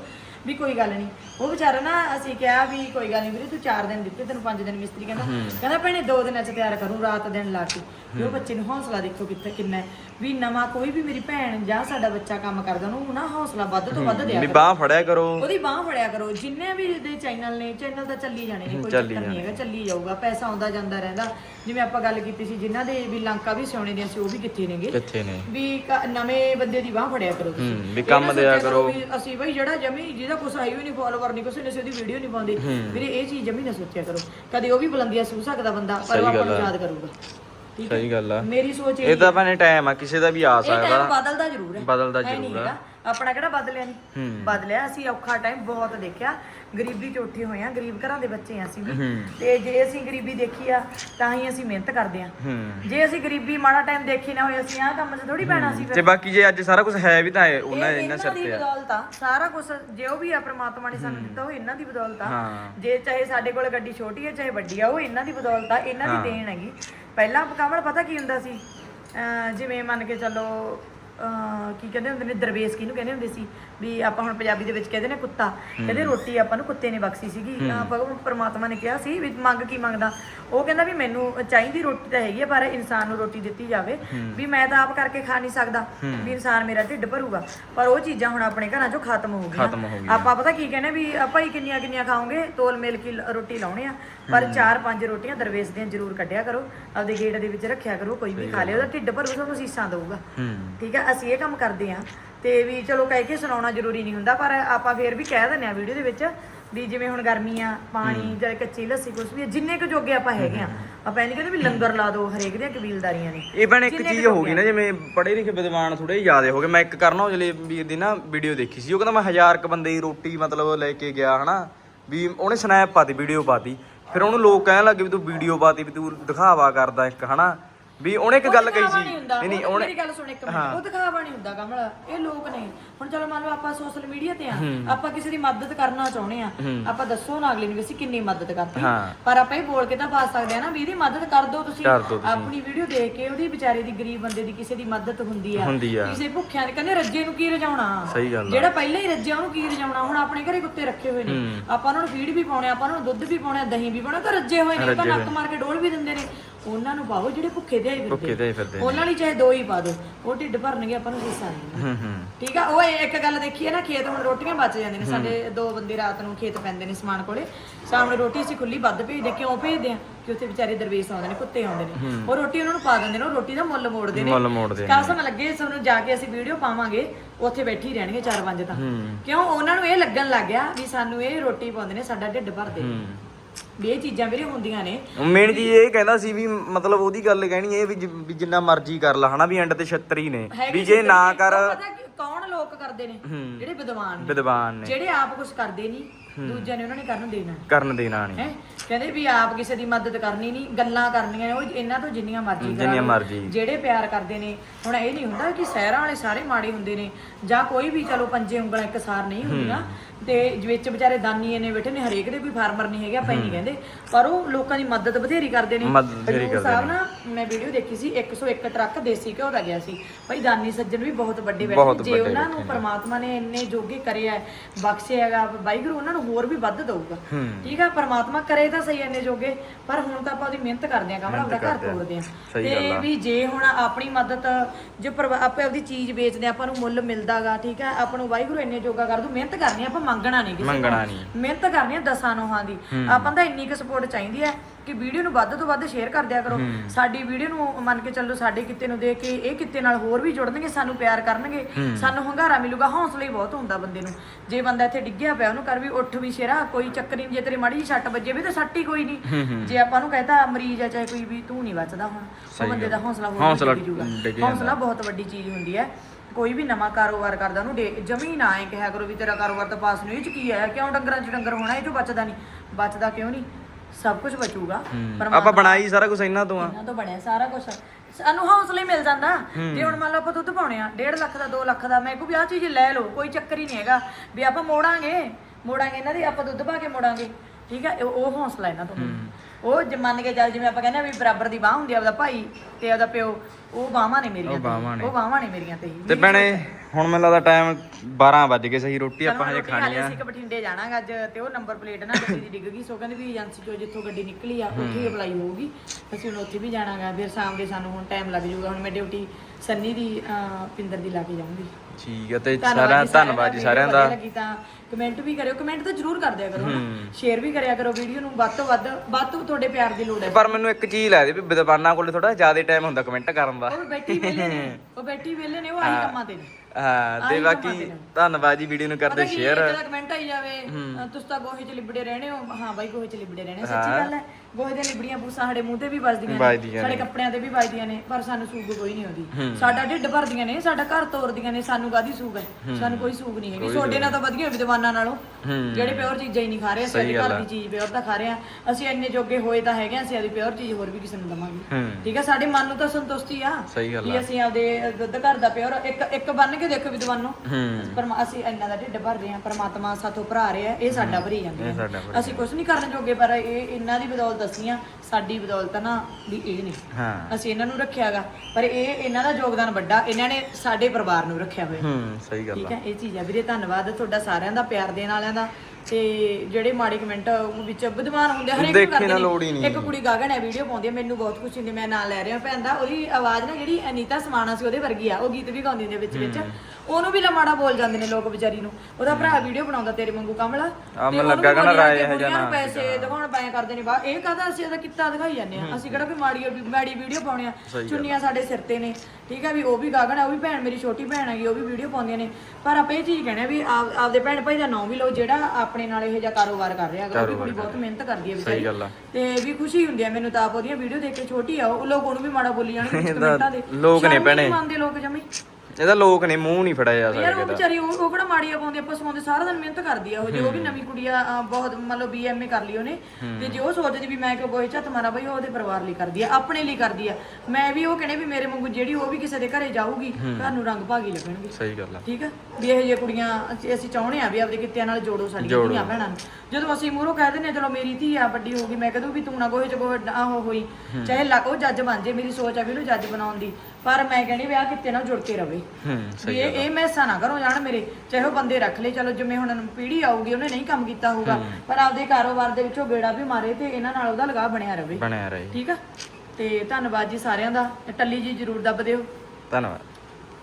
ਵੀ ਕੋਈ ਗੱਲ ਨਹੀਂ ਉਹ ਵਿਚਾਰਾ ਨਾ ਅਸੀਂ ਕਿਹਾ ਵੀ ਕੋਈ ਗੱਲ ਨਹੀਂ ਵੀਰੇ ਤੂੰ 4 ਦਿਨ ਦਿੱਤੇ ਤੈਨੂੰ 5 ਦਿਨ ਮਿਸਤਰੀ ਕਹਿੰਦਾ। ਕਹਿੰਦਾ ਭੈਣੇ 2 ਦਿਨਾਂ ਚ ਤਿਆਰ ਕਰੂੰ ਰਾਤ ਦਿਨ ਲਾ ਕੇ। ਵੀ ਉਹ ਬੱਚੇ ਨੂੰ ਹੌਸਲਾ ਦੇਖੋ ਕਿੱਥੇ ਕਿੰਨਾ। ਵੀ ਨਵਾਂ ਕੋਈ ਵੀ ਮੇਰੀ ਭੈਣ ਜਾਂ ਸਾਡਾ ਬੱਚਾ ਕੰਮ ਕਰਦਾ ਉਹਨੂੰ ਨਾ ਹੌਸਲਾ ਵੱਧ ਤੋਂ ਵੱਧ ਦਿਆ ਵੀ ਬਾਹ ਫੜਿਆ ਕਰੋ। ਉਹਦੀ ਬਾਹ ਫੜਿਆ ਕਰੋ। ਜਿੰਨੇ ਵੀ ਦੇ ਚੈਨਲ ਨੇ ਚੈਨਲ ਤਾਂ ਚੱਲੀ ਜਾਣੇ ਨੇ ਕੋਈ ਚੱਕਰ ਨਹੀਂ ਹੈਗਾ ਚੱਲੀ ਜਾਊਗਾ ਪੈਸਾ ਆਉਂਦਾ ਜਾਂਦਾ ਰਹਿੰਦਾ। ਜਿਵੇਂ ਆਪਾਂ ਗੱਲ ਕੀਤੀ ਸੀ ਜਿਨ੍ਹਾਂ ਦੇ ਵੀ ਲਾਂਕਾ ਵੀ ਸਿਉਣੇ ਦੀਆਂ ਸੀ ਉਹ ਵੀ ਕਿੱਥੇ ਨੇਗੇ। ਕਿੱਥੇ ਨੇ? ਵੀ ਨਵੇਂ ਬੰਦੇ ਦੀ ਬਾਹ ਫੜਿਆ ਕਰੋ ਤੁਸੀਂ। ਵੀ ਕੰਮ ਦਿਆ ਕਰੋ। ਅਸੀਂ ਬਈ ਜਿਹੜਾ ਜਮੀ ਜਿਹਦਾ ਕੁਛ ਆਈ ਵੀ ਨਹੀਂ ਫੋਲੋਵਰ ਨਹੀਂ ਕੁਛ ਨਹੀਂ ਅਸੀਂ ਉਹਦੀ ਵੀਡੀਓ ਨਹੀਂ ਪਾਉਂਦੇ। ਵੀਰੇ ਇਹ ਚੀਜ਼ ਜਮੀ ਨਾ ਸੋਚਿਆ ਕਰੋ। ਕਦੇ ਉਹ ਵੀ ਬੁਲੰਦੀਆਂ ਸੂ ਸਕਦਾ ਬੰਦਾ ਪਰ ਉਹ ਆਪਾਂ ਨੂੰ ਯਾਦ ਕਰੂਗਾ। ਠੀਕ ਹੈ। ਸਹੀ ਗੱਲ ਆ। ਮੇਰੀ ਸੋਚ ਇਹ ਇਹ ਤਾਂ ਭੈਣੇ ਟਾਈਮ ਆ ਕਿਸੇ ਦਾ ਵੀ ਆ ਇਹ ਸਕਦਾ। ਬਦਲਦਾ ਜ਼ਰੂਰ ਹੈ। ਬਦਲਦਾ ਨਹੀਂ ਜ਼ਰੂਰ ਆ। ਹੈਗਾ। ਆਪਣਾ ਕਿਹੜਾ ਬਦਲਿਆ ਨਹੀਂ ਬਦਲਿਆ ਅਸੀਂ ਔਖਾ ਟਾਈਮ ਬਹੁਤ ਦੇਖਿਆ। ਗਰੀਬੀ ਚ ਉੱਠੇ ਹੋਏ ਆ ਗਰੀਬ ਘਰਾਂ ਦੇ ਬੱਚੇ ਆ ਅਸੀਂ ਵੀ। ਤੇ ਜੇ ਅਸੀਂ ਗਰੀਬੀ ਦੇਖੀ ਆ ਤਾਂ ਹੀ ਅਸੀਂ ਮਿਹਨਤ ਕਰਦੇ ਆ। ਜੇ ਅਸੀਂ ਗਰੀਬੀ ਮਾੜਾ ਟਾਈਮ ਦੇਖੀ ਨਾ ਹੋਏ ਅਸੀਂ ਆਹ ਕੰਮ 'ਚ ਥੋੜੀ ਪੈਣਾ ਸੀ ਤੇ ਬਾਕੀ ਜੇ ਅੱਜ ਸਾਰਾ ਕੁਝ ਹੈ ਵੀ ਤਾਂ ਉਹਨਾਂ ਇਹ ਇਹਨਾਂ ਸਿਰ ਦੀ ਤੇ ਆ। ਬਦੌਲਤ ਆ। ਸਾਰਾ ਕੁਝ ਜੇ ਉਹ ਵੀ ਆ ਪ੍ਰਮਾਤਮਾ ਨੇ ਸਾਨੂੰ ਦਿੱਤਾ ਉਹ ਇਹਨਾਂ ਦੀ ਬਦੌਲਤ ਆ। ਜੇ ਚਾਹੇ ਸਾਡੇ ਕੋਲ ਗੱਡੀ ਛੋਟੀ ਹੈ ਚਾਹੇ ਵੱਡੀ ਆ ਉਹ ਇਹਨਾਂ ਦੀ ਬਦੌਲਤ ਆ ਇਹਨਾਂ ਦੀ ਦੇਣ ਹੈਗੀ। ਪਹਿਲਾਂ ਕਮਲ ਪਤਾ ਕੀ ਹੁੰਦਾ ਸੀ? ਜਿਵੇਂ ਮੰਨ ਕੇ ਚੱਲੋ ਕੀ ਕਹਿੰਦੇ ਹੁੰਦੇ ਨੇ ਦਰਵੇਸ਼ ਕਿਹਨੂੰ ਕਹਿੰਦੇ ਹੁੰਦੇ ਸੀ? ਵੀ ਆਪਾਂ ਹੁਣ ਪੰਜਾਬੀ ਦੇ ਵਿੱਚ ਕਹਿੰਦੇ ਨੇ ਕੁੱਤਾ। ਕਹਿੰਦੇ ਰੋਟੀ ਆਪਾਂ ਨੂੰ ਕੁੱਤੇ ਨੇ ਬਖਸ਼ੀ ਸੀਗੀ। ਆਪਾਂ ਪਰਮਾਤਮਾ ਨੇ ਕਿਹਾ ਸੀ ਵੀ ਮੰਗ ਕੀ ਮੰਗਦਾ? ਉਹ ਕਹਿੰਦਾ ਵੀ ਮੈਨੂੰ ਚਾਹੀਦੀ ਰੋਟੀ ਤਾਂ ਹੈਗੀ ਆ ਪਰ ਇਨਸਾਨ ਨੂੰ ਰੋਟੀ ਦਿੱਤੀ ਜਾਵੇ। ਵੀ ਮੈਂ ਤਾਂ ਆਪ ਕਰਕੇ ਖਾ ਨਹੀਂ ਸਕਦਾ। ਵੀ ਇਨਸਾਨ ਮੇਰਾ ਢਿੱਡ ਭਰੂਗਾ। ਪਰ ਉਹ ਚੀਜ਼ਾਂ ਹੁਣ ਆਪਣੇ ਘਰਾਂ 'ਚੋਂ ਖਤਮ ਹੋ ਗਈਆਂ। ਆਪਾਂ ਪਤਾ ਕੀ ਕਹਿੰਦੇ ਵੀ ਆਪਾਂ ਹੀ ਕਿੰਨੀਆਂ ਕਿੰਨੀਆਂ ਖਾਓਗੇ? ਤੋਲ ਮੇਲ ਕੀ ਰੋਟੀ ਲਾਉਣੇ ਆ। ਪਰ ਚਾਰ ਪੰਜ ਰੋਟੀਆਂ ਦਰਵੇਸ਼ ਦੀਆਂ ਜ਼ਰੂਰ ਕੱਢਿਆ ਕਰੋ। ਆਪਦੇ ਗੇਟ ਦੇ ਵਿੱਚ ਰੱਖਿਆ ਕਰੋ ਕੋਈ ਵੀ ਖਾ ਲੇ ਉਹਦਾ ਢਿੱਡ ਭਰੂ ਤੁਹਾਨੂੰ ਸੀਸਾਂ ਦਊਗਾ। ਠੀਕ ਹੈ ਅਸੀਂ ਇਹ ਕੰਮ ਕਰਦੇ ਆ ਤੇ ਵੀ ਚਲੋ ਕਹਿ ਕੇ ਸੁਣਾਉਣਾ ਜ਼ਰੂਰੀ ਨਹੀਂ ਹੁੰਦਾ ਪਰ ਆਪਾਂ ਫੇਰ ਵੀ ਕਹਿ ਦਿੰਦੇ ਆ ਵੀਡੀਓ ਦੇ ਵਿੱਚ ਵੀ ਜਿਵੇਂ ਹੁਣ ਗਰਮੀ ਆ ਪਾਣੀ ਜਾਂ ਕੱਚੀ ਲੱਸੀ ਕੁਛ ਵੀ ਜਿੰਨੇ ਕੁ ਜੋਗੇ ਆਪਾਂ ਹੈਗੇ ਆ ਆਪਾਂ ਇਹ ਨਹੀਂ ਕਹਿੰਦੇ ਵੀ ਲੰਗਰ ਲਾ ਦਿਓ ਹਰੇਕ ਦੀਆਂ ਕਬੀਲਦਾਰੀਆਂ ਨੇ। ਇਹ ਭੈਣੇ ਇੱਕ ਚੀਜ਼ ਹੋ ਗਈ ਨਾ ਜਿਵੇਂ ਪੜ੍ਹੇ ਲਿਖੇ ਵਿਦਵਾਨ ਥੋੜੇ ਜ਼ਿਆਦੇ ਹੋ ਗਏ। ਮੈਂ ਇੱਕ ਕਰਨਾ ਔਜਲੇ ਵੀਰ ਦੀ ਨਾ ਵੀਡੀਓ ਦੇਖੀ ਸੀ ਉਹ ਕਹਿੰਦਾ ਮੈਂ ਹਜ਼ਾਰ ਕ ਬੰਦੇ ਦੀ ਰੋਟੀ ਮਤਲਬ ਲੈ ਕੇ ਗਿਆ ਹਨਾ ਵੀ ਉਹਨੇ ਸਨੈਪ ਪਾਤੀ ਵੀਡੀਓ ਪਾਤੀ। ਫਿਰ ਉਹਨੂੰ ਲੋਕ ਕਹਿਣ ਲੱਗੇ ਵੀ ਤੂੰ ਵੀਡੀਓ ਪਾਤੀ ਵੀ ਤੂੰ ਦਿਖਾਵਾ ਕਰਦਾ ਇੱਕ, ਹਨਾ? ਵੀ ਉਹਨੇ ਇੱਕ ਗੱਲ ਕਹੀ ਸੀ। ਨਹੀਂ ਨਹੀਂ ਨਹੀਂ ਉਹ- ਉਹਨੇ ਮੇਰੀ ਗੱਲ ਸੁਣ ਇੱਕ ਮਿੰਟ। ਉਹ ਦਿਖਾਵਾ ਨਹੀਂ ਹੁੰਦਾ ਕਮਲ। ਇਹ ਲੋਕ ਨੇ ਹੁਣ ਚਲੋ ਮੰਨ ਲਓ ਆਪਾਂ ਸੋਸ਼ਲ ਮੀਡੀਆ ਤੇ ਆ ਆਪਾਂ ਕਿਸੇ ਦੀ ਮਦਦ ਕਰਨਾ ਚਾਹੁੰਦੇ ਆ ਆਪਾਂ ਦੱਸੋ ਨਾ ਅਗਲੇ ਨੂੰ ਵੀ ਅਸੀਂ ਕਿੰਨੀ ਮਦਦ ਕਰਤੀ। ਹਾਂ। ਪਰ ਆਪਾਂ ਇਹ ਬੋਲ ਕੇ ਤਾਂ ਪਾ ਸਕਦੇ ਆ ਨਾ ਵੀ ਇਹਦੀ ਮਦਦ ਕਰ ਦਿਓ ਤੁਸੀਂ। ਆਪਣੀ ਵੀਡੀਓ ਦੇਖ ਕੇ ਉਹਦੀ ਵਿਚਾਰੇ ਦੀ ਗਰੀਬ ਬੰਦੇ ਦੀ ਕਿਸੇ ਦੀ ਮਦਦ ਹੁੰਦੀ ਆ। ਕਿਸੇ ਭੁੱਖਿਆਂ ਦੇ ਕਹਿੰਦੇ ਰੱਜੇ ਨੂੰ ਕੀ ਰਜਾਉਣਾ? ਸਹੀ ਗੱਲ ਆ। ਜਿਹੜਾ ਪਹਿਲਾਂ ਹੀ ਰੱਜਿਆ ਉਹਨੂੰ ਕੀ ਰਜਾਉਣਾ? ਹੁਣ ਆਪਣੇ ਘਰੇ ਕੁੱਤੇ ਰੱਖੇ ਹੋਏ ਨੇ। ਆਪਾਂ ਉਹਨਾਂ ਨੂੰ ਫੀਡ ਵੀ ਪਾਉਣੇ ਆਪਾਂ ਉਹਨਾਂ ਨੂੰ ਦੁੱਧ ਵੀ ਪਾਉਣੇ ਦਹੀਂ ਵੀ ਪਾਉਣੇ ਤਾਂ ਰੱਜੇ ਹੋਏ ਨੇ। ਤਾਂ ਨੱਕ ਮਾਰ ਕੇ ਡੋਲ ਵੀ ਦਿੰਦੇ ਨੇ। ਉਹਨਾਂ ਨੂੰ ਪਾਓ ਜਿਹੜੇ ਭੁੱਖੇ ਤੇ ਆਏ ਭੁੱਖੇ ਤੇ ਫਿਰਦੇ ਨੇ। ਉਹਨਾਂ ਲਈ ਚਾਹੇ ਦੋ ਹੀ ਪਾ ਦਿਓ ਉਹ ਢਿੱਡ ਭਰਨਗੇ ਆਪਾਂ ਨੂੰ ਹਿੱਸਾ ਨਹੀਂ ਹੂੰ ਹੂੰ। ਠੀਕ ਆ ਉਹ ਇੱਕ ਗੱਲ ਦੇਖੀਏ ਨਾ ਖੇਤ ਹੁਣ ਰੋਟੀਆਂ ਬਚ ਜਾਂਦੀਆਂ ਨੇ ਸਾਡੇ ਦੋ ਬੰਦੇ ਰਾਤ ਨੂੰ ਖੇਤ ਪੈਂਦੇ ਨੇ ਸਮਾਨ ਕੋਲੇ ਸਾਹਮਣੇ ਰੋਟੀ ਅਸੀਂ ਖੁੱਲੀ ਵੱਧ ਭੇਜਦੇ ਕਿਉਂ ਭੇਜਦੇ ਆ? ਕਿ ਉੱਥੇ ਵਿਚਾਰੇ ਦਰਵੇਸ਼ ਆਉਂਦੇ ਨੇ ਕੁੱਤੇ ਆਉਂਦੇ ਨੇ। ਉਹ ਰੋਟੀ ਉਹਨਾਂ ਨੂੰ ਪਾ ਦਿੰਦੇ ਨੇ ਉਹ ਰੋਟੀ ਦਾ ਮੁੱਲ ਮੋੜਦੇ ਨੇ। ਮੁੱਲ ਮੋੜਦੇ ਕਾਸਮ ਲੱਗੇ ਸਾਨੂੰ ਜਾ ਕੇ ਅਸੀਂ ਵੀਡੀਓ ਪਾਵਾਂਗੇ ਉੱਥੇ ਬੈਠੀ ਰਹਿਣਗੇ 4-5 ਤਾਂ। ਕਿਉਂ? ਉਹਨਾਂ ਨੂੰ ਇਹ ਲੱਗਣ ਲੱਗ ਗਿਆ ਵੀ ਸਾਨੂੰ ਇਹ ਰੋਟੀ ਪਾਉਂਦੇ ਨੇ ਸਾਡਾ ਢਿੱਡ ਭਰਦੇ ਨੇ। ਵੀ ਇਹ ਚੀਜ਼ਾਂ ਵੀਰੇ ਹੁੰਦੀਆਂ ਨੇ। ਮੇਨ ਜੀ ਇਹ ਕਹਿੰਦਾ ਸੀ ਵੀ ਮਤਲਬ ਉਹਦੀ ਗੱਲ ਕਹਿਣੀ ਇਹ ਵੀ ਜਿ- ਵੀ ਜਿੰਨਾ ਮਰਜ਼ੀ ਕਰ ਲਾ ਹਨਾ ਵੀ ਐਂਡ ਤੇ 36 ਹੀ ਨੇ। ਹੈਗੇ ਵੀ ਜੇ ਨਾ ਸੀ, ਕਰ ਉਹ ਪਤਾ ਕੀ- ਕੌਣ ਲੋਕ ਕਰਦੇ ਨੇ? ਜਿਹੜੇ ਵਿਦਵਾਨ ਨੇ। ਵਿਦਵਾਨ ਨੇ। ਜਿਹੜੇ ਆਪ ਕੁਝ ਕਰਦੇ ਨਹੀਂ ਦੂਜਿਆਂ ਨੇ ਉਹਨਾਂ ਨੇ ਕਰਨ ਦੇਣਾ ਕਰਨ ਦੇਣਾ ਨਹੀਂ ਹੈ? ਕਹਿੰਦੇ ਵੀ ਆਪ ਕਿਸੇ ਦੀ ਮਦਦ ਕਰਨੀ ਨਹੀਂ ਗੱਲਾਂ ਕਰਨੀਆਂ ਨੇ ਉਹ ਇਹਨਾਂ ਤੋਂ ਜਿੰਨੀਆਂ ਮਰਜ਼ੀ ਕਰਾ ਜਿੰਨੀਆਂ ਲਓ। ਮਰਜ਼ੀ। ਜਿਹੜੇ ਪਿਆਰ ਕਰਦੇ ਨੇ ਹੁਣ ਇਹ ਨਹੀਂ ਹੁੰਦਾ ਕਿ ਸ਼ਹਿਰਾਂ ਵਾਲੇ ਸਾਰੇ ਮਾੜੇ ਹੁੰਦੇ ਨੇ ਜਾਂ ਕੋਈ ਵੀ ਚਲੋ ਪੰਜੇ ਉਂਗਲਾਂ ਇੱਕ ਸਾਰ ਨਹੀਂ ਹੁੰਦੀਆਂ ਤੇ ਵਿੱਚ ਵਿਚਾਰੇ ਦਾਨੀ ਇਹਨੇ ਬੈਠੇ ਨੇ ਹਰੇਕ ਦੇ ਕੋਈ ਫਾਰਮਰ ਨਹੀਂ ਹੈਗੇ ਆਪਾਂ ਇਹ ਨਹੀਂ ਕਹਿੰਦੇ। ਪਰ ਉਹ ਲੋਕਾਂ ਦੀ ਮਦਦ ਬਥੇਰੀ ਕਰਦੇ ਨੇ। ਮਦਦ ਬਥੇਰੀ ਹਜ਼ੂਰ ਕਰਦੇ ਸਾਹਿਬ ਨਾ। ਮੈਂ ਵੀਡੀਓ ਦੇਖੀ ਸੀ 101 ਟਰੱਕ ਦੇਸੀ ਘਿਓ ਦਾ ਗਿਆ ਸੀ। ਭਾਈ ਦਾਨੀ ਸੱਜਣ ਵੀ ਬਹੁਤ ਵੱਡੇ ਬਹੁਤ ਬੈਠੇ ਨੇ। ਜੇ ਵੱਡੇ ਉਹਨਾਂ ਨੂੰ ਪਰਮਾਤਮਾ ਨੇ ਇੰਨੇ ਜੋਗੇ ਕਰਿਆ ਹੈ, ਬਖਸ਼ਿਆ ਹੈਗਾ ਵਾਹਿਗੁਰੂ ਉਹਨਾਂ ਨੂੰ ਹੋਰ ਵੀ ਵੱਧ ਦਊਗਾ। ਠੀਕ ਆ ਪਰਮਾਤਮਾ ਕਰੇ ਤਾਂ ਸਹੀ ਇੰਨੇ ਜੋਗੇ ਪਰ ਹੁਣ ਤਾਂ ਆਪਾਂ ਉਹਦੀ ਮਿਹਨਤ ਕਰਦੇ ਆ ਕਮਰਾ ਆਪਦਾ ਘਰ ਤੋੜਦੇ ਆ। ਸਹੀ ਗੱਲ ਤੇ ਵੀ ਜੇ ਹੁਣ ਆਪਣੀ ਮਦਦ ਜੇ ਪਰਵਾ- ਆਪੇ ਆਪਦੀ ਚੀਜ਼ ਵੇਚਦੇ ਆ ਆਪਾਂ ਨੂੰ ਮੁੱਲ ਮਿਲਦਾਗਾ ਠੀਕ ਆ ਆਪਾਂ ਨੂੰ ਵਾਹਿਗੁਰੂ ਇੰਨੇ ਜੋਗਾ ਕਰ ਦੂ ਮਿਹਨਤ ਕਰਨੀ ਆ ਆਪਾਂ ਮੰਗਣਾ ਨਹੀਂ ਕਿਸੇ ਮੰਗਣਾ ਕੋਲੋਂ। ਨਹੀਂ। ਮਿਹਨਤ ਕਰਨੀ ਆ ਦਸਾਂ ਨੋਹਾਂ ਦੀ। ਆਪਾਂ ਦਾ ਇੰਨੀ ਕੁ ਸਪੋਰਟ ਚਾਹੀਦੀ ਹੈ ਕਿ ਵੀਡੀਓ ਨੂੰ ਵੱਧ ਤੋਂ ਵੱਧ ਸ਼ੇਅਰ ਕਰ ਦਿਆ ਕਰੋ। ਸਾਡੀ ਵੀਡੀਓ ਨੂੰ ਮੰਨ ਕੇ ਚੱਲੋ ਸਾਡੇ ਕਿਤੇ ਨੂੰ ਦੇਖ ਕੇ ਇਹ ਕਿਤੇ ਨਾਲ ਹੋਰ ਵੀ ਜੁੜਨਗੇ ਸਾਨੂੰ ਪਿਆਰ ਕਰਨਗੇ ਸਾਨੂੰ ਹੰਗਾਰਾ ਮਿਲੂਗਾ ਹੌਸਲਾ ਹੀ ਬਹੁਤ ਹੁੰਦਾ ਬੰਦੇ ਨੂੰ। ਜੇ ਬੰਦਾ ਇੱਥੇ ਡਿੱਗਿਆ ਪਿਆ ਉਹਨੂੰ ਕਰ ਵੀ ਉੱਠ ਵੀ ਸ਼ੇਰਾ ਕੋਈ ਚੱਕਰ ਨਹੀਂ ਜੇ ਤੇਰੀ ਮਾੜੀ ਜਿਹੀ ਛੱਟ ਵੱਜੇ ਵੀ ਤਾਂ ਸੱਟ ਹੀ ਕੋਈ ਨਹੀਂ ਜੇ ਆਪਾਂ ਨੂੰ ਕਹਤਾ ਮਰੀਜ਼ ਆ ਚਾਹੇ ਕੋਈ ਵੀ ਤੂੰ ਨਹੀਂ ਬਚਦਾ ਹੁਣ। ਉਹ ਬੰਦੇ ਦਾ ਹੌਸਲਾ ਹੋਰ ਹੌਸਲਾ ਡਿੱਗ ਹੌਸਲਾ ਬਹੁਤ ਵੱਡੀ ਚੀਜ਼ ਹੁੰਦੀ ਹੈ। ਕੋਈ ਵੀ ਨਵਾਂ ਕਾਰੋਬਾਰ ਕਰਦਾ ਉਹਨੂੰ ਡੇ- ਜਮੀ ਨਾ ਐ ਕਿਹਾ ਕਰੋ ਵੀ ਤੇਰਾ ਕਾਰੋਬਾਰ ਤਾਂ ਪਾਸ ਨਹੀਂ ਇਹ ਚ ਕੀ ਹੈ? ਕਿਉਂ ਡੰਗਰਾਂ ਚ ਡੰਗਰ ਹੋਣਾ ਇਹ ਚੋਂ ਬਚਦਾ ਨਹੀਂ। ਬਚਦਾ ਕਿਉਂ ਨਹੀਂ? ਸਭ ਕੁਝ ਬਚੂਗਾ। ਆਪਾਂ ਬਣਾਈ ਸਾਰਾ ਕੁਝ ਇਹਨਾਂ ਤੋਂ ਆ। ਇਹਨਾਂ ਤੋਂ ਬਣਿਆ ਸਾਰਾ ਕੁਝ ਸਾਨੂੰ ਹੌਸਲਾ ਹੀ ਮਿਲ ਜਾਂਦਾ। ਜੇ ਹੁਣ ਮੰਨ ਲਓ ਆਪਾਂ ਦੁੱਧ ਪਾਉਣੇ ਆ 1.5 ਲੱਖ ਦਾ 2 ਲੱਖ ਦਾ ਮੈਂ ਕੋ ਵੀ ਆਹ ਚੀਜ਼ ਲੈ ਲਓ ਕੋਈ ਚੱਕਰ ਹੀ ਨਹੀਂ ਹੈਗਾ। ਵੀ ਆਪਾਂ ਮੋੜਾਂਗੇ ਮੋੜਾਂਗੇ ਇਹਨਾਂ ਦੀ ਆਪਾਂ ਦੁੱਧ ਪਾ ਕੇ ਮੋੜਾਂਗੇ। ਠੀਕ ਹੈ ਉਹ- ਉਹ ਹੌਸਲਾ ਇਹਨਾਂ ਤੋਂ। ਉਹ ਜੇ ਮੰਨ ਕੇ ਚੱਲ ਜਿਵੇਂ ਆਪਾਂ ਕਹਿੰਦੇ ਆ ਵੀ ਬਰਾਬਰ ਦੀ ਬਾਹ ਹੁੰਦੀ ਆ ਉਹਦਾ ਭਾਈ ਤੇ ਉਹਦਾ ਪਿਓ ਉਹ ਬਾਹਾਂ ਨੇ ਮੇਰੀਆਂ ਤੇ। ਬਾਹਾਂ ਨੇ। ਉਹ ਬਾਹਾਂ ਨੇ ਮੇਰੀਆਂ ਤੇ। ਤੇ ਭੈਣੇ ਹੁਣ ਮੈਨੂੰ ਲੱਗਦਾ ਟਾਈਮ 12 ਵੱਜ ਗਏ ਸਹੀ ਰੋਟੀ ਆਪਾਂ ਹਜੇ ਖਾਣੀ ਆ। ਅਸੀਂ ਕਿ ਬਠਿੰਡੇ ਜਾਣਾਗਾ ਅੱਜ ਤੇ ਉਹ ਨੰਬਰ ਪਲੇਟ ਨਾ ਗੱਡੀ ਦੀ ਡਿੱਗ ਗਈ ਸੋ ਕਹਿੰਦੇ ਵੀ ਏਜੰਸੀ ਚੋਂ ਜਿੱਥੋਂ ਗੱਡੀ ਨਿਕਲੀ ਆ ਉੱਥੇ ਹੀ ਅਪਲਾਈ ਹੋਊਗੀ। ਅਸੀਂ ਹੁਣ ਉੱਥੇ ਵੀ ਜਾਣਾਗਾ ਫਿਰ ਸ਼ਾਮ ਦੇ ਸਾਨੂੰ ਹੁਣ ਟਾਈਮ ਲੱਗ ਜਾਊਗਾ ਹੁਣ ਮੈਂ ਡਿਊਟੀ ਸੰਨੀ ਦੀ ਪਿੰਦਰ ਦੀ ਲਾ ਕੇ ਜਾਊਂਗੀ। ਠੀਕ ਹੈ ਤੇ ਜੀ ਧੰਨਵਾਦ ਜੀ ਸਾਰਿਆਂ ਦਾ। ਲੱਗੀ ਤਾਂ ਕਮੈਂਟ ਵੀ ਕਰਿਓ ਕਮੈਂਟ ਤਾਂ ਜ਼ਰੂਰ ਕਰ ਦਿਆ ਕਰੋ ਸ਼ੇਅਰ ਵੀ ਕਰਿਆ ਕਰੋ ਵੀਡੀਓ ਨੂੰ ਵੱਧ ਤੋਂ ਵੱਧ ਵੱਧ ਤੋਂ ਤੁਹਾਡੇ ਪਿਆਰ ਦੀ ਲੋੜ ਹੈ। ਪਰ ਮੈਨੂੰ ਇੱਕ ਚੀਜ਼ ਲੱਗਦੀ ਵੀ ਵਿਦਵਾਨਾਂ ਕੋਲੇ ਥੋੜਾ ਜ਼ਿਆਦਾ ਟਾਈਮ ਹੁੰਦਾ ਕਮੈਂਟ ਕਰਨ ਦਾ। ਉਹ ਬੈਠੀ ਵੇਲੇ ਨੇ [LAUGHS] ਉਹ ਬੈਠੀ ਵੇਲੇ ਨੇ ਉਹ ਆਹੀ ਕੰਮਾਂ ਤੇ ਨੇ। ਹਾਂ ਤੇ ਬਾਕੀ। ਧੰਨਵਾਦ ਜੀ ਵੀਡੀਓ ਨੂੰ ਕਰਦੇ ਸ਼ੇਅਰ ਜਿਹੜਾ ਕਮੈਂਟ ਆਈ ਜਾਵੇ ਅ, ਤੁਸੀਂ ਤਾਂ ਗੋਹੇ 'ਚ ਲਿਬੜੇ ਰਹਿਣੇ ਹੋ ਹਾਂ ਬਾਈ ਗੋਹੇ 'ਚ ਲਿਬੜੇ ਰਹਿਣੇ। ਸੱਚੀ ਗੱਲ ਹੈ ਗੋਹੇ ਦੀਆਂ ਲਿਬੜੀਆਂ ਬੂਸਾਂ ਸਾਡੇ ਮੂੰਹ ਤੇ ਵੀ ਵੱਜਦੀਆਂ ਵੱਜਦੀਆਂ ਸਾਡੇ ਕੱਪੜਿਆਂ ਤੇ ਵੀ ਵੱਜਦੀਆਂ ਨੇ ਪਰ ਸਾਨੂੰ ਸੂਗ ਕੋਈ ਨਹੀਂ ਆਉਂਦੀ। ਸਾਡਾ ਢਿੱਡ ਭਰਦੀਆਂ ਨੇ ਸਾਡਾ ਘਰ ਤੋਰਦੀਆਂ ਨੇ ਸਾਨੂੰ ਕਾਦੀ ਸੂਗ ਹੈ? ਸਾਨੂੰ ਕੋਈ ਸੂਗ ਨਹੀਂ ਹੈਗੀ। ਤੁਹਾਡੇ ਨਾਲ ਤਾਂ ਵਧੀਆ ਵਿਦਵਾਨਾਂ ਨਾਲੋਂ। ਜਿਹੜੇ ਪਿਓਰ ਚੀਜ਼ਾਂ ਹੀ ਨਹੀਂ ਖਾ ਰਹੇ ਅਸੀਂ ਘਰ ਦੀ ਚੀਜ਼ ਪਿਓਰ ਤਾਂ ਖਾ ਰਹੇ ਆ ਅਸੀਂ ਇੰਨੇ ਜੋਗੇ ਹੋਏ ਤਾਂ ਹੈਗੇ ਆ, ਅਸੀਂ ਆਦੀ ਪਿਓਰ ਚੀਜ਼ ਹੋਰ ਵੀ ਕਿਸੇ ਨੂੰ ਦਵਾਂਗੇ। ਠੀਕ ਹੈ ਸਾਡੇ ਮਨ ਨੂੰ ਤਾਂ ਸੰਤੁਸ਼ਟੀ ਆ ਕਿ ਅਸੀਂ ਆਪਦੇ ਦੁੱਧ ਘਰ ਦਾ ਪਿਓਰ ਇੱਕ ਇੱਕ ਬੰਨ ਕੇ ਦੇਖੋ ਵਿਦਵਾਨੋ। ਪਰ ਅਸੀਂ ਇੰਨਾ ਦਾ ਢਿੱਡ ਭਰ ਰਹੇ ਹਾਂ ਪਰਮਾਤਮਾ ਸਾਥੋਂ ਭਰਾ ਰਿਹਾ ਇਹ ਸਾਡਾ ਭਰੀ ਜਾਂਦੇ ਆ। ਅਸੀਂ ਕੁਝ ਨਹੀਂ ਕਰਨ ਜੋਗੇ ਪਰ ਇਹ ਇਹਨਾਂ ਦੀ ਬਦੌਲਤ ਅਸੀਂ ਆ ਸਾਡੀ ਬਦੌਲਤ ਨਾ ਵੀ ਇਹ ਨਹੀਂ। ਹਾਂ। ਅਸੀਂ ਇਹਨਾਂ ਨੂੰ ਰੱਖਿਆਗਾ ਪਰ ਇਹ ਇਹਨਾਂ ਦਾ ਯੋਗਦਾਨ ਵੱਡਾ ਇਹਨਾਂ ਨੇ ਸਾਡੇ ਪਰਿਵਾਰ ਨੂੰ ਰੱਖਿਆ ਹੋਇਆ। ਹੂੰ ਸਹੀ ਗੱਲ ਠੀਕ ਆ ਹੈ ਇਹ ਚੀਜ਼ ਆ ਵੀਰੇ ਧੰਨਵਾਦ ਤੁਹਾਡਾ ਸਾਰਿਆਂ ਦਾ ਪਿਆਰ ਦੇਣ ਵਾਲਿਆਂ ਦਾ। ਤੇ ਜਿਹੜੇ ਮਾੜੇ ਕਮੈਂਟ ਵਿੱਚ ਵਿਦਵਾਨ ਹੁੰਦੇ ਹਰੇਕ ਨੂੰ ਦੇਖੇ ਕਰਦੇ ਨਾ ਨੇ। ਲੋੜ ਹੀ ਨਹੀਂ। ਇੱਕ ਕੁੜੀ ਗਾਗਣ ਹੈ ਵੀਡੀਓ ਪਾਉਂਦੀ ਹੈ ਮੈਨੂੰ ਬਹੁਤ ਕੁਝ ਹੁੰਦੀ ਮੈਂ ਨਾਂ ਲੈ ਰਿਹਾ ਭੈਣ ਦਾ। ਉਹਦੀ ਆਵਾਜ਼ ਨਾ ਜਿਹੜੀ ਅਨੀਤਾ ਸਮਾਣਾ ਸੀ ਉਹਦੇ ਵਰਗੀ ਆ ਉਹ ਗੀਤ ਵੀ ਗਾਉਂਦੀ ਹੁੰਦੀ ਵਿੱਚ ਵਿੱਚ। ਉਹਨੂੰ ਵੀ ਲਮਾੜਾ ਬੋਲ ਜਾਂਦੇ ਨੇ ਲੋਕ ਵਿਚਾਰੀ ਨੂੰ। ਉਹਦਾ ਭਰਾ ਵੀਡੀਓ ਬਣਾਉਂਦਾ ਤੇਰੇ ਵਾਂਗੂ ਕਮਲਾ। ਮੈਨੂੰ ਲੱਗਾ ਬੋਲੀ ਰਾਏ ਇਹੋ ਜਿਹਾ ਨੂੰ ਪੈਸੇ ਦਿਖਾਉਣ ਪਾਇਆ ਕਰਦੇ ਨੇ ਬਾ ਇਹ ਕਹਦਾ ਅਸੀਂ ਇਹਦਾ ਕਿੱਤਾ ਦਿਖਾਈ ਜਾਂਦੇ ਆ। ਅਸੀਂ ਕਿਹੜਾ ਵੀ ਮਾੜੀ ਮਾੜੀ ਵੀਡੀਓ ਪਾਉਣੇ ਆ। ਚੁੰਨੀਆਂ ਸਾਡੇ ਸਿਰ ਤੇ ਨੇ। ਠੀਕ ਆ ਵੀ ਉਹ ਵੀ ਗਾਗਣ ਆ ਉਹ ਵੀ ਭੈਣ ਮੇਰੀ ਛੋਟੀ ਭੈਣ ਹੈਗੀ ਉਹ ਵੀ ਵੀਡੀਓ ਪਾਉਂਦੀਆਂ ਨੇ ਪਰ ਆਪਾਂ ਇਹ ਚੀਜ਼ ਕਹਿੰਦੇ ਆ ਵੀ ਆਪ- ਆਪਦੇ ਭੈਣ ਭਾਈ ਦਾ ਨਾਮ ਵੀ ਲਓ ਜਿਹੜਾ ਆਪਣੇ ਨਾਲ ਇਹੋ ਜਿਹਾ ਕਾਰੋਬਾਰ ਕਰ ਰਿਹਾ ਹੈਗਾ ਉਹ ਵੀ ਕੁੜੀ ਬਹੁਤ ਮਿਹਨਤ ਕਰਦੀ ਹੈ ਗੱਲ ਆ। ਤੇ ਵੀ ਖੁਸ਼ੀ ਹੁੰਦੀ ਹੈ ਮੈਨੂੰ ਤਾਂ ਆਪ ਉਹਦੀਆਂ ਵੀਡੀਓ ਦੇਖ ਕੇ ਛੋਟੀ ਆ ਉਹ ਲੋਕ ਉਹਨੂੰ ਵੀ ਮਾੜਾ ਬੋਲੀ ਜਾਣਗੇ ਵਿੱਚ ਕਮੈਂਟਾਂ ਦੇ ਲੋਕ ਨੇ ਸ਼ਰਮ ਹੀ ਭੈਣੇ। ਮੰਨਦੇ ਲੋਕ ਜਮੀ ਇਹਦਾ ਲੋਕ ਨੇ ਮੂੰਹ ਨਹੀਂ ਫੜਿਆ ਜਾ ਯਾਰ ਸਕਦਾ। ਉਹ ਵਿਚਾਰੀ ਉਹ ਉਹ ਕਿਹੜਾ ਮਾੜੀ ਆ ਪਾਉਂਦੀ ਆਪਾਂ ਸੌਂਦੇ ਸਾਰਾ ਦਿਨ ਮਿਹਨਤ ਕਰਦੀ ਆ ਉਹ ਜੇ ਉਹ ਵੀ ਨਵੀਂ ਕੁੜੀ ਆ ਅ, ਬਹੁਤ ਮੰਨ ਲਓ ਬੀਐਮਏ ਕਰ ਲਈ ਉਹਨੇ। ਤੇ ਜੇ ਉਹ ਸੋਚਦੀ ਵੀ ਮੈਂ ਕਿਉਂ ਗੋਹੇ ਝੱਤ ਮਾਰਾਂ ਬਈ ਉਹ ਉਹਦੇ ਪਰਿਵਾਰ ਲਈ ਕਰਦੀ ਆ ਆਪਣੇ ਲਈ ਕਰਦੀ ਆ। ਮੈਂ ਵੀ ਉਹ ਕਹਿੰਦੇ ਵੀ ਮੇਰੇ ਵਾਂਗੂ ਜਿਹੜੀ ਉਹ ਵੀ ਕਿਸੇ ਦੇ ਘਰੇ ਜਾਊਗੀ ਘਰ ਨੂੰ ਰੰਗ ਭਾਗੀ ਲੱਗਣਗੇ। ਸਹੀ ਗੱਲ ਆ। ਠੀਕ ਆ? ਵੀ ਇਹ ਜਿਹੀਆਂ ਕੁੜੀਆਂ ਅਸੀਂ- ਅਸੀਂ ਚਾਹੁੰਦੇ ਆ ਵੀ ਆਪਦੇ ਕਿੱਤਿਆਂ ਨਾਲ ਜੋੜੋ ਸਾਡੀਆਂ ਧੀਆਂ ਭੈਣਾਂ ਨੂੰ। ਜਦੋਂ ਅਸੀਂ ਮੂਹਰੋਂ ਕਹਿ ਹਾਂ, ਚਲੋ ਮੇਰੀ ਧੀ ਆ ਵੱਡੀ ਹੋਊਗੀ ਮੈਂ ਕਹਦੂ ਵੀ ਤੂੰ ਨਾ ਗੋਹੇ ਚ ਗੋਹੇ ਆਹੋ ਹੋਈ। ਚਾਹੇ ਲੱਗ ਉਹ ਜੱਜ ਬਣ ਜੇ ਮੇਰੀ ਸੋਚ ਆ ਵੀ ਉਹਨੂੰ ਜੱਜ ਬਣਾਉਣ ਦੀ। ਪਰ ਮੈਂ ਕਹਿੰਦੀ ਵੀ ਕਿੱਤੇ ਨਾਲ ਜੁੜ ਕੇ ਰਵੇ। ਹੂੰ ਵੀ ਇਹ ਇਹ ਮੈਸਾਂ ਨਾ ਕਰੋ ਜਾਣ ਮੇਰੇ। ਚਾਹੇ ਉਹ ਬੰਦੇ ਰੱਖ ਲੈ ਚਲੋ ਜਿਵੇਂ ਹੁਣ ਪੀੜ੍ਹੀ ਆਊਗੀ ਉਹਨੇ ਨਹੀਂ ਕੰਮ ਕੀਤਾ ਹੋਊਗਾ। ਪਰ ਆਪਦੇ ਕਾਰੋਬਾਰ ਦੇ ਵਿੱਚੋਂ ਗੇੜਾ ਵੀ ਮਾਰੇ ਤੇ ਇਹਨਾਂ ਨਾਲ ਉਹਦਾ ਲਗਾਅ ਬਣਿਆ ਰਵੇ। ਬਣਿਆ ਰਹੇ। ਠੀਕ ਆ? ਤੇ ਧੰਨਵਾਦ ਜੀ ਸਾਰਿਆਂ ਦਾ। ਟੱਲੀ ਜੀ ਜਰੂਰ ਦੱਬ ਦਿਓ। ਧੰਨਵਾਦ।